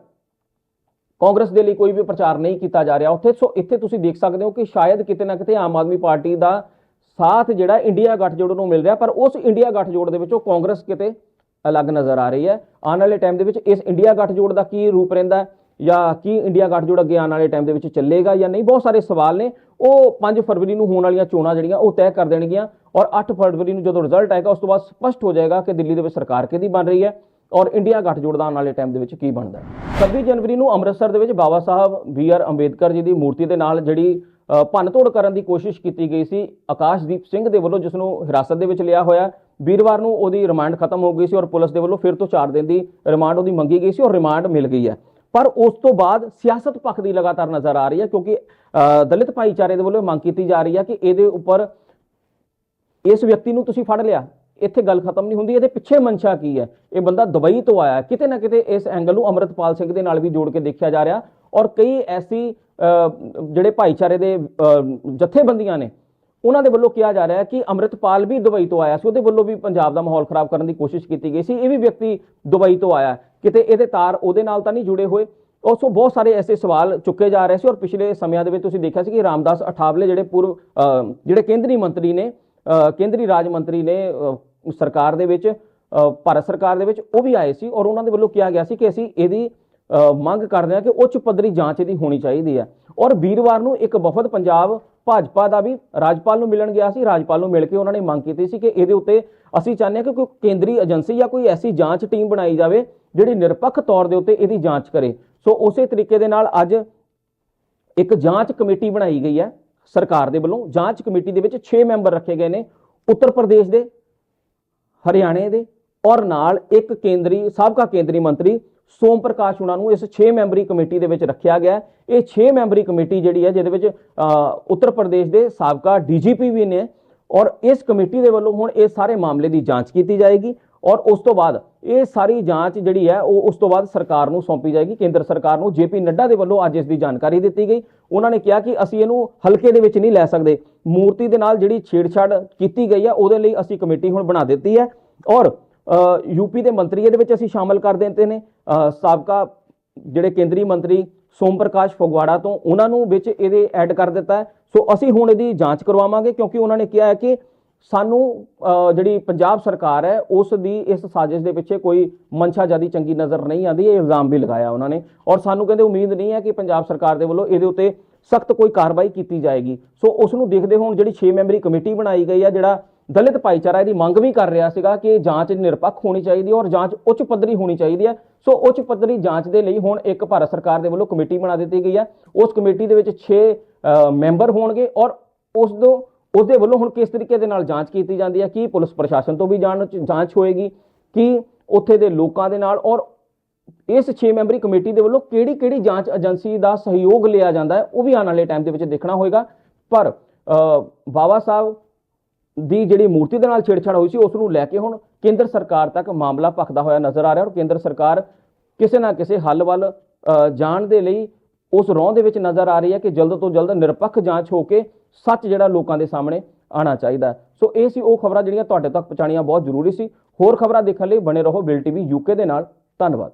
ਕਾਂਗਰਸ ਦੇ ਲਈ ਕੋਈ ਵੀ ਪ੍ਰਚਾਰ ਨਹੀਂ ਕੀਤਾ ਜਾ ਰਿਹਾ। ਉੱਥੇ ਸੋ, ਇੱਥੇ ਤੁਸੀਂ ਦੇਖ ਸਕਦੇ ਹੋ ਕਿ ਸ਼ਾਇਦ ਕਿਤੇ ਨਾ ਕਿਤੇ ਆਮ ਆਦਮੀ ਪਾਰਟੀ ਦਾ ਸਾਥ ਜਿਹੜਾ ਇੰਡੀਆ ਗੱਠਜੋੜ ਨੂੰ ਮਿਲ ਰਿਹਾ। ਪਰ ਉਸ ਇੰਡੀਆ ਗੱਠਜੋੜ ਦੇ ਵਿੱਚੋਂ ਕਾਂਗਰਸ ਕਿਤੇ ਅਲੱਗ ਨਜ਼ਰ ਆ ਰਹੀ ਹੈ। ਆਉਣ ਵਾਲੇ ਟਾਈਮ ਦੇ ਵਿੱਚ ਇਸ ਇੰਡੀਆ ਗੱਠਜੋੜ ਦਾ ਕੀ ਰੂਪ ਰਹਿੰਦਾ ਹੈ? ਜਾਂ ਕੀ ਇੰਡੀਆ ਗੱਠਜੋੜ ਅੱਗੇ ਆਉਣ ਵਾਲੇ ਟਾਈਮ ਦੇ ਵਿੱਚ ਚੱਲੇਗਾ ਜਾਂ ਨਹੀਂ ਬਹੁਤ ਸਾਰੇ ਸਵਾਲ ਨੇ। ਉਹ 5 ਫਰਵਰੀ ਨੂੰ ਹੋਣ ਵਾਲੀਆਂ ਚੋਣਾਂ ਜਿਹੜੀਆਂ ਉਹ ਤੈਅ ਕਰ ਦੇਣਗੀਆਂ ਔਰ 8 ਫਰਵਰੀ ਨੂੰ ਜਦੋਂ ਰਿਜ਼ਲਟ ਆਏਗਾ ਉਸ ਤੋਂ ਬਾਅਦ ਸਪਸ਼ਟ ਹੋ ਜਾਏਗਾ ਕਿ ਦਿੱਲੀ ਦੇ ਵਿੱਚ ਸਰਕਾਰ ਕਿਹਦੀ ਬਣ ਰਹੀ ਹੈ ਔਰ ਇੰਡੀਆ ਗੱਠਜੋੜ ਦਾ ਆਉਣ ਵਾਲੇ ਟਾਈਮ ਦੇ ਵਿੱਚ ਕੀ ਬਣਦਾ ਹੈ। 26 ਜਨਵਰੀ ਨੂੰ ਅੰਮ੍ਰਿਤਸਰ ਦੇ ਵਿੱਚ ਬਾਬਾ ਸਾਹਿਬ ਬੀ ਆਰ ਅੰਬੇਦਕਰ ਜੀ ਦੀ ਮੂਰਤੀ ਦੇ ਨਾਲ ਜਿਹੜੀ ਅ, ਭੰਨਤੋੜ ਕਰਨ ਦੀ ਕੋਸ਼ਿਸ਼ ਕੀਤੀ ਗਈ ਸੀ ਆਕਾਸ਼ਦੀਪ ਸਿੰਘ ਦੇ ਵੱਲੋਂ ਜਿਸ ਨੂੰ ਹਿਰਾਸਤ ਦੇ ਵਿੱਚ ਲਿਆ ਹੋਇਆ ਵੀਰਵਾਰ ਨੂੰ ਉਹਦੀ ਰਿਮਾਂਡ ਖਤਮ ਹੋ ਗਈ ਸੀ ਔਰ ਪੁਲਿਸ ਦੇ ਵੱਲੋਂ ਫਿਰ ਤੋਂ 4 ਦਿਨ ਦੀ ਰਿਮਾਂਡ ਉਹਦੀ ਮੰਗੀ ਗਈ ਸੀ ਔਰ ਰਿਮਾਂਡ ਮਿਲ ਗਈ ਹੈ। ਪਰ ਉਸ ਤੋਂ ਬਾਅਦ ਸਿਆਸਤ ਪੱਖ ਦੀ ਲਗਾਤਾਰ ਨਜ਼ਰ ਆ ਰਹੀ ਹੈ ਕਿਉਂਕਿ ਅ, ਦਲਿਤ ਭਾਈਚਾਰੇ ਦੇ ਵੱਲੋਂ ਮੰਗ ਕੀਤੀ ਜਾ ਰਹੀ ਹੈ ਕਿ ਇਹਦੇ ਉੱਪਰ ਇਸ ਵਿਅਕਤੀ ਨੂੰ ਤੁਸੀਂ ਫੜ ਲਿਆ। ਇੱਥੇ ਗੱਲ ਖਤਮ ਨਹੀਂ ਹੁੰਦੀ ਇਹਦੇ ਪਿੱਛੇ ਮਨਸ਼ਾ ਕੀ ਹੈ? ਇਹ ਬੰਦਾ ਦੁਬਈ ਤੋਂ ਆਇਆ ਕਿਤੇ ਨਾ ਕਿਤੇ ਇਸ ਐਂਗਲ ਨੂੰ ਅਮਰਤਪਾਲ ਸਿੰਘ ਦੇ ਨਾਲ ਵੀ ਜੋੜ ਕੇ ਦੇਖਿਆ ਜਾ ਰਿਹਾ ਔਰ ਕਈ ਐਸੀ ਅ, ਜਿਹੜੇ ਭਾਈਚਾਰੇ ਦੇ ਅ, ਜਥੇਬੰਦੀਆਂ ਨੇ ਉਹਨਾਂ ਦੇ ਵੱਲੋਂ ਕਿਹਾ ਜਾ ਰਿਹਾ ਹੈ ਕਿ ਅਮਰਤਪਾਲ ਵੀ ਦੁਬਈ ਤੋਂ ਆਇਆ ਸੀ। ਉਹਦੇ ਵੱਲੋਂ ਵੀ ਪੰਜਾਬ ਦਾ ਮਾਹੌਲ ਖਰਾਬ ਕਰਨ ਦੀ ਕੋਸ਼ਿਸ਼ ਕੀਤੀ ਗਈ ਸੀ। ਇਹ ਵੀ ਵਿਅਕਤੀ ਦੁਬਈ ਤੋਂ ਆਇਆ ਕਿਤੇ ਇਹਦੇ ਤਾਰ ਉਹਦੇ ਨਾਲ ਤਾਂ ਨਹੀਂ ਜੁੜੇ ਹੋਏ? ਉਸ ਤੋਂ ਬਹੁਤ ਸਾਰੇ ਐਸੇ ਸਵਾਲ ਚੁੱਕੇ ਜਾ ਰਹੇ ਸੀ ਔਰ ਪਿਛਲੇ ਸਮਿਆਂ ਦੇ ਵਿੱਚ ਤੁਸੀਂ ਦੇਖਿਆ ਸੀ ਕਿ ਰਾਮਦਾਸ ਅਠਾਵਲੇ ਜਿਹੜੇ ਪੂਰਵ ਜਿਹੜੇ ਕੇਂਦਰੀ ਮੰਤਰੀ ਨੇ ਕੇਂਦਰੀ ਰਾਜ ਮੰਤਰੀ ਨੇ ਸਰਕਾਰ ਦੇ ਵਿੱਚ ਭਾਰਤ ਸਰਕਾਰ ਦੇ ਵਿੱਚ, ਉਹ ਵੀ ਆਏ ਸੀ ਔਰ ਉਹਨਾਂ ਦੇ ਵੱਲੋਂ ਕਿਹਾ ਗਿਆ ਸੀ ਕਿ ਅਸੀਂ ਇਹਦੀ ਮੰਗ ਕਰਦੇ ਹਾਂ ਕਿ ਉੱਚ ਪੱਧਰੀ ਜਾਂਚ ਇਹਦੀ ਹੋਣੀ ਚਾਹੀਦੀ ਹੈ। ਔਰ ਵੀਰਵਾਰ ਨੂੰ ਇੱਕ ਵਫਦ ਪੰਜਾਬ ਭਾਜਪਾ ਦਾ ਵੀ ਰਾਜਪਾਲ ਨੂੰ ਮਿਲਣ ਗਿਆ ਸੀ। ਰਾਜਪਾਲ ਨੂੰ ਮਿਲ ਕੇ ਉਹਨਾਂ ਨੇ ਮੰਗ ਕੀਤੀ ਸੀ ਕਿ ਇਹਦੇ ਉੱਤੇ ਅਸੀਂ ਚਾਹੁੰਦੇ ਹਾਂ ਕਿ ਕੋਈ ਕੇਂਦਰੀ ਏਜੰਸੀ ਜਾਂ ਕੋਈ ਐਸੀ ਜਾਂਚ ਟੀਮ ਬਣਾਈ ਜਾਵੇ ਜਿਹੜੀ ਨਿਰਪੱਖ ਤੌਰ ਦੇ ਉੱਤੇ ਇਹਦੀ ਜਾਂਚ ਕਰੇ। ਸੋ ਉਸੇ ਤਰੀਕੇ ਦੇ ਨਾਲ ਅੱਜ ਇੱਕ ਜਾਂਚ ਕਮੇਟੀ ਬਣਾਈ ਗਈ ਹੈ ਸਰਕਾਰ ਦੇ ਵੱਲੋਂ। ਜਾਂਚ ਕਮੇਟੀ ਦੇ ਵਿੱਚ 6 ਮੈਂਬਰ ਰੱਖੇ ਗਏ ਨੇ, ਉੱਤਰ ਪ੍ਰਦੇਸ਼ ਦੇ, ਹਰਿਆਣੇ ਦੇ ਔਰ ਨਾਲ ਇੱਕ ਕੇਂਦਰੀ, ਸਾਬਕਾ ਕੇਂਦਰੀ ਮੰਤਰੀ ਸੋਮ ਪ੍ਰਕਾਸ਼ ਉਹਨਾਂ ਨੂੰ ਇਸ 6 ਮੈਂਬਰੀ ਕਮੇਟੀ ਦੇ ਵਿੱਚ ਰੱਖਿਆ ਗਿਆ ਇਹ 6 ਮੈਂਬਰੀ ਕਮੇਟੀ ਜਿਹੜੀ ਹੈ, ਜਿਹਦੇ ਵਿੱਚ ਉੱਤਰ ਪ੍ਰਦੇਸ਼ ਦੇ ਸਾਬਕਾ ਡੀਜੀਪੀ ਵੀ ਨੇ ਔਰ ਇਸ ਕਮੇਟੀ ਦੇ ਵੱਲੋਂ ਹੁਣ ਇਹ ਸਾਰੇ ਮਾਮਲੇ ਦੀ ਜਾਂਚ ਕੀਤੀ ਜਾਏਗੀ ਔਰ ਉਸ ਤੋਂ ਬਾਅਦ ਇਹ ਸਾਰੀ ਜਾਂਚ ਜਿਹੜੀ ਹੈ, ਉਹ ਉਸ ਤੋਂ ਬਾਅਦ ਸਰਕਾਰ ਨੂੰ ਸੌਂਪੀ ਜਾਏਗੀ। ਕੇਂਦਰ ਸਰਕਾਰ ਨੂੰ ਜੇਪੀ ਨੱਡਾ ਦੇ ਵੱਲੋਂ ਅੱਜ ਇਸ ਦੀ ਜਾਣਕਾਰੀ ਦਿੱਤੀ ਗਈ। ਉਹਨਾਂ ਨੇ ਕਿਹਾ ਕਿ ਅਸੀਂ ਇਹਨੂੰ ਹਲਕੇ ਦੇ ਵਿੱਚ ਨਹੀਂ ਲੈ ਸਕਦੇ। ਮੂਰਤੀ ਦੇ ਨਾਲ ਜਿਹੜੀ ਛੇੜਛਾੜ ਕੀਤੀ ਗਈ ਹੈ, ਉਹਦੇ ਲਈ ਅਸੀਂ ਕਮੇਟੀ ਹੁਣ ਬਣਾ ਦਿੱਤੀ ਹੈ ਔਰ ਯੂਪੀ ਦੇ ਮੰਤਰੀ ਇਹਦੇ ਵਿੱਚ ਅਸੀਂ ਸ਼ਾਮਲ ਕਰ ਦਿੱਤੇ ਨੇ। ਸਾਬਕਾ ਜਿਹੜੇ ਕੇਂਦਰੀ ਮੰਤਰੀ ਸੋਮ ਪ੍ਰਕਾਸ਼ ਫਗਵਾੜਾ ਤੋਂ, ਉਹਨਾਂ ਨੂੰ ਵਿੱਚ ਇਹਦੇ ਐਡ ਕਰ ਦਿੱਤਾ ਸੋ ਅਸੀਂ ਹੁਣ ਇਹਦੀ ਜਾਂਚ ਕਰਵਾਵਾਂਗੇ, ਕਿਉਂਕਿ ਉਹਨਾਂ ਨੇ ਕਿਹਾ ਹੈ ਕਿ ਸਾਨੂੰ ਜਿਹੜੀ ਪੰਜਾਬ ਸਰਕਾਰ ਹੈ, ਉਸ ਦੀ ਇਸ ਸਾਜ਼ਿਸ਼ ਦੇ ਪਿੱਛੇ ਕੋਈ ਮਨਸ਼ਾ ਜਿਆਦੀ ਚੰਗੀ ਨਜ਼ਰ ਨਹੀਂ ਆਉਂਦੀ ਇਹ ਇਲਜ਼ਾਮ ਵੀ ਲਗਾਇਆ ਉਹਨਾਂ ਨੇ। ਔਰ ਸਾਨੂੰ ਕਹਿੰਦੇ ਉਮੀਦ ਨਹੀਂ ਹੈ ਕਿ ਪੰਜਾਬ ਸਰਕਾਰ ਦੇ ਵੱਲੋਂ ਇਹਦੇ ਉੱਤੇ ਸਖਤ ਕੋਈ ਕਾਰਵਾਈ ਕੀਤੀ ਜਾਏਗੀ। ਸੋ ਉਸ ਨੂੰ ਦੇਖਦੇ ਹੋਣ ਜਿਹੜੀ 6 ਮੈਂਬਰੀ ਕਮੇਟੀ ਬਣਾਈ ਗਈ ਹੈ ਜਿਹੜਾ ਦਲਿਤ ਭਾਈਚਾਰਾ ਇਹਦੀ ਮੰਗ ਵੀ ਕਰ ਰਿਹਾ ਸੀਗਾ ਕਿ ਜਾਂਚ ਨਿਰਪੱਖ ਹੋਣੀ ਚਾਹੀਦੀ ਹੈ ਔਰ ਜਾਂਚ ਉੱਚ ਪੱਧਰੀ ਹੋਣੀ ਚਾਹੀਦੀ ਹੈ। ਸੋ ਉੱਚ ਪੱਧਰੀ ਜਾਂਚ ਦੇ ਲਈ ਹੁਣ ਇੱਕ ਭਾਰਤ ਸਰਕਾਰ ਦੇ ਵੱਲੋਂ ਕਮੇਟੀ ਬਣਾ ਦਿੱਤੀ ਗਈ ਹੈ। ਉਸ ਕਮੇਟੀ ਦੇ ਵਿੱਚ 6 ਮੈਂਬਰ ਹੋਣਗੇ ਔਰ ਉਸ ਤੋਂ ਉਸ ਦੇ ਵੱਲੋਂ ਹੁਣ ਕਿਸ ਤਰੀਕੇ ਦੇ ਨਾਲ ਜਾਂਚ ਕੀਤੀ ਜਾਂਦੀ ਹੈ? ਕੀ ਪੁਲਿਸ ਪ੍ਰਸ਼ਾਸਨ ਤੋਂ ਵੀ ਜਾਂਚ ਜਾਂਚ ਹੋਏਗੀ? ਕੀ ਉੱਥੇ ਦੇ ਲੋਕਾਂ ਦੇ ਨਾਲ? ਔਰ ਇਸ 6 ਮੈਂਬਰੀ ਕਮੇਟੀ ਦੇ ਵੱਲੋਂ ਕਿਹੜੀ ਕਿਹੜੀ ਜਾਂਚ ਏਜੰਸੀ ਦਾ ਸਹਿਯੋਗ ਲਿਆ ਜਾਂਦਾ ਹੈ? ਉਹ ਵੀ ਆਉਣ ਵਾਲੇ ਟਾਈਮ ਦੇ ਵਿੱਚ ਦੇਖਣਾ ਹੋਏਗਾ। ਪਰ ਬਾਬਾ ਸਾਹਿਬ ਦੀ ਜਿਹੜੀ ਮੂਰਤੀ ਦੇ ਨਾਲ ਛੇੜਛਾੜ ਹੋਈ ਸੀ, ਉਸ ਨੂੰ ਲੈ ਕੇ ਹੁਣ ਕੇਂਦਰ ਸਰਕਾਰ ਤੱਕ ਮਾਮਲਾ ਭਖਦਾ ਹੋਇਆ ਨਜ਼ਰ ਆ ਰਿਹਾ ਔਰ ਕੇਂਦਰ ਸਰਕਾਰ ਕਿਸੇ ਨਾ ਕਿਸੇ ਹੱਲ ਵੱਲ ਜਾਣ ਦੇ ਲਈ ਉਸ ਰੌਂ ਦੇ ਵਿੱਚ ਨਜ਼ਰ ਆ ਰਹੀ ਹੈ ਕਿ ਜਲਦ ਤੋਂ ਜਲਦ ਨਿਰਪੱਖ ਜਾਂਚ ਹੋ ਕੇ ਸੱਚ ਜਿਹੜਾ ਲੋਕਾਂ ਦੇ ਸਾਹਮਣੇ ਆਣਾ ਚਾਹੀਦਾ ਸੋ ਇਹ ਸੀ ਉਹ ਖਬਰਾਂ ਜਿਹੜੀਆਂ ਤੁਹਾਡੇ ਤੱਕ ਪਹੁੰਚਾਉਣੀਆਂ ਬਹੁਤ ਜ਼ਰੂਰੀ ਸੀ। ਹੋਰ ਖਬਰਾਂ ਦੇਖਣ ਲਈ ਬਣੇ ਰਹੋ ਬਿਲ ਟੀਵੀ ਯੂਕੇ ਦੇ ਨਾਲ। ਧੰਨਵਾਦ।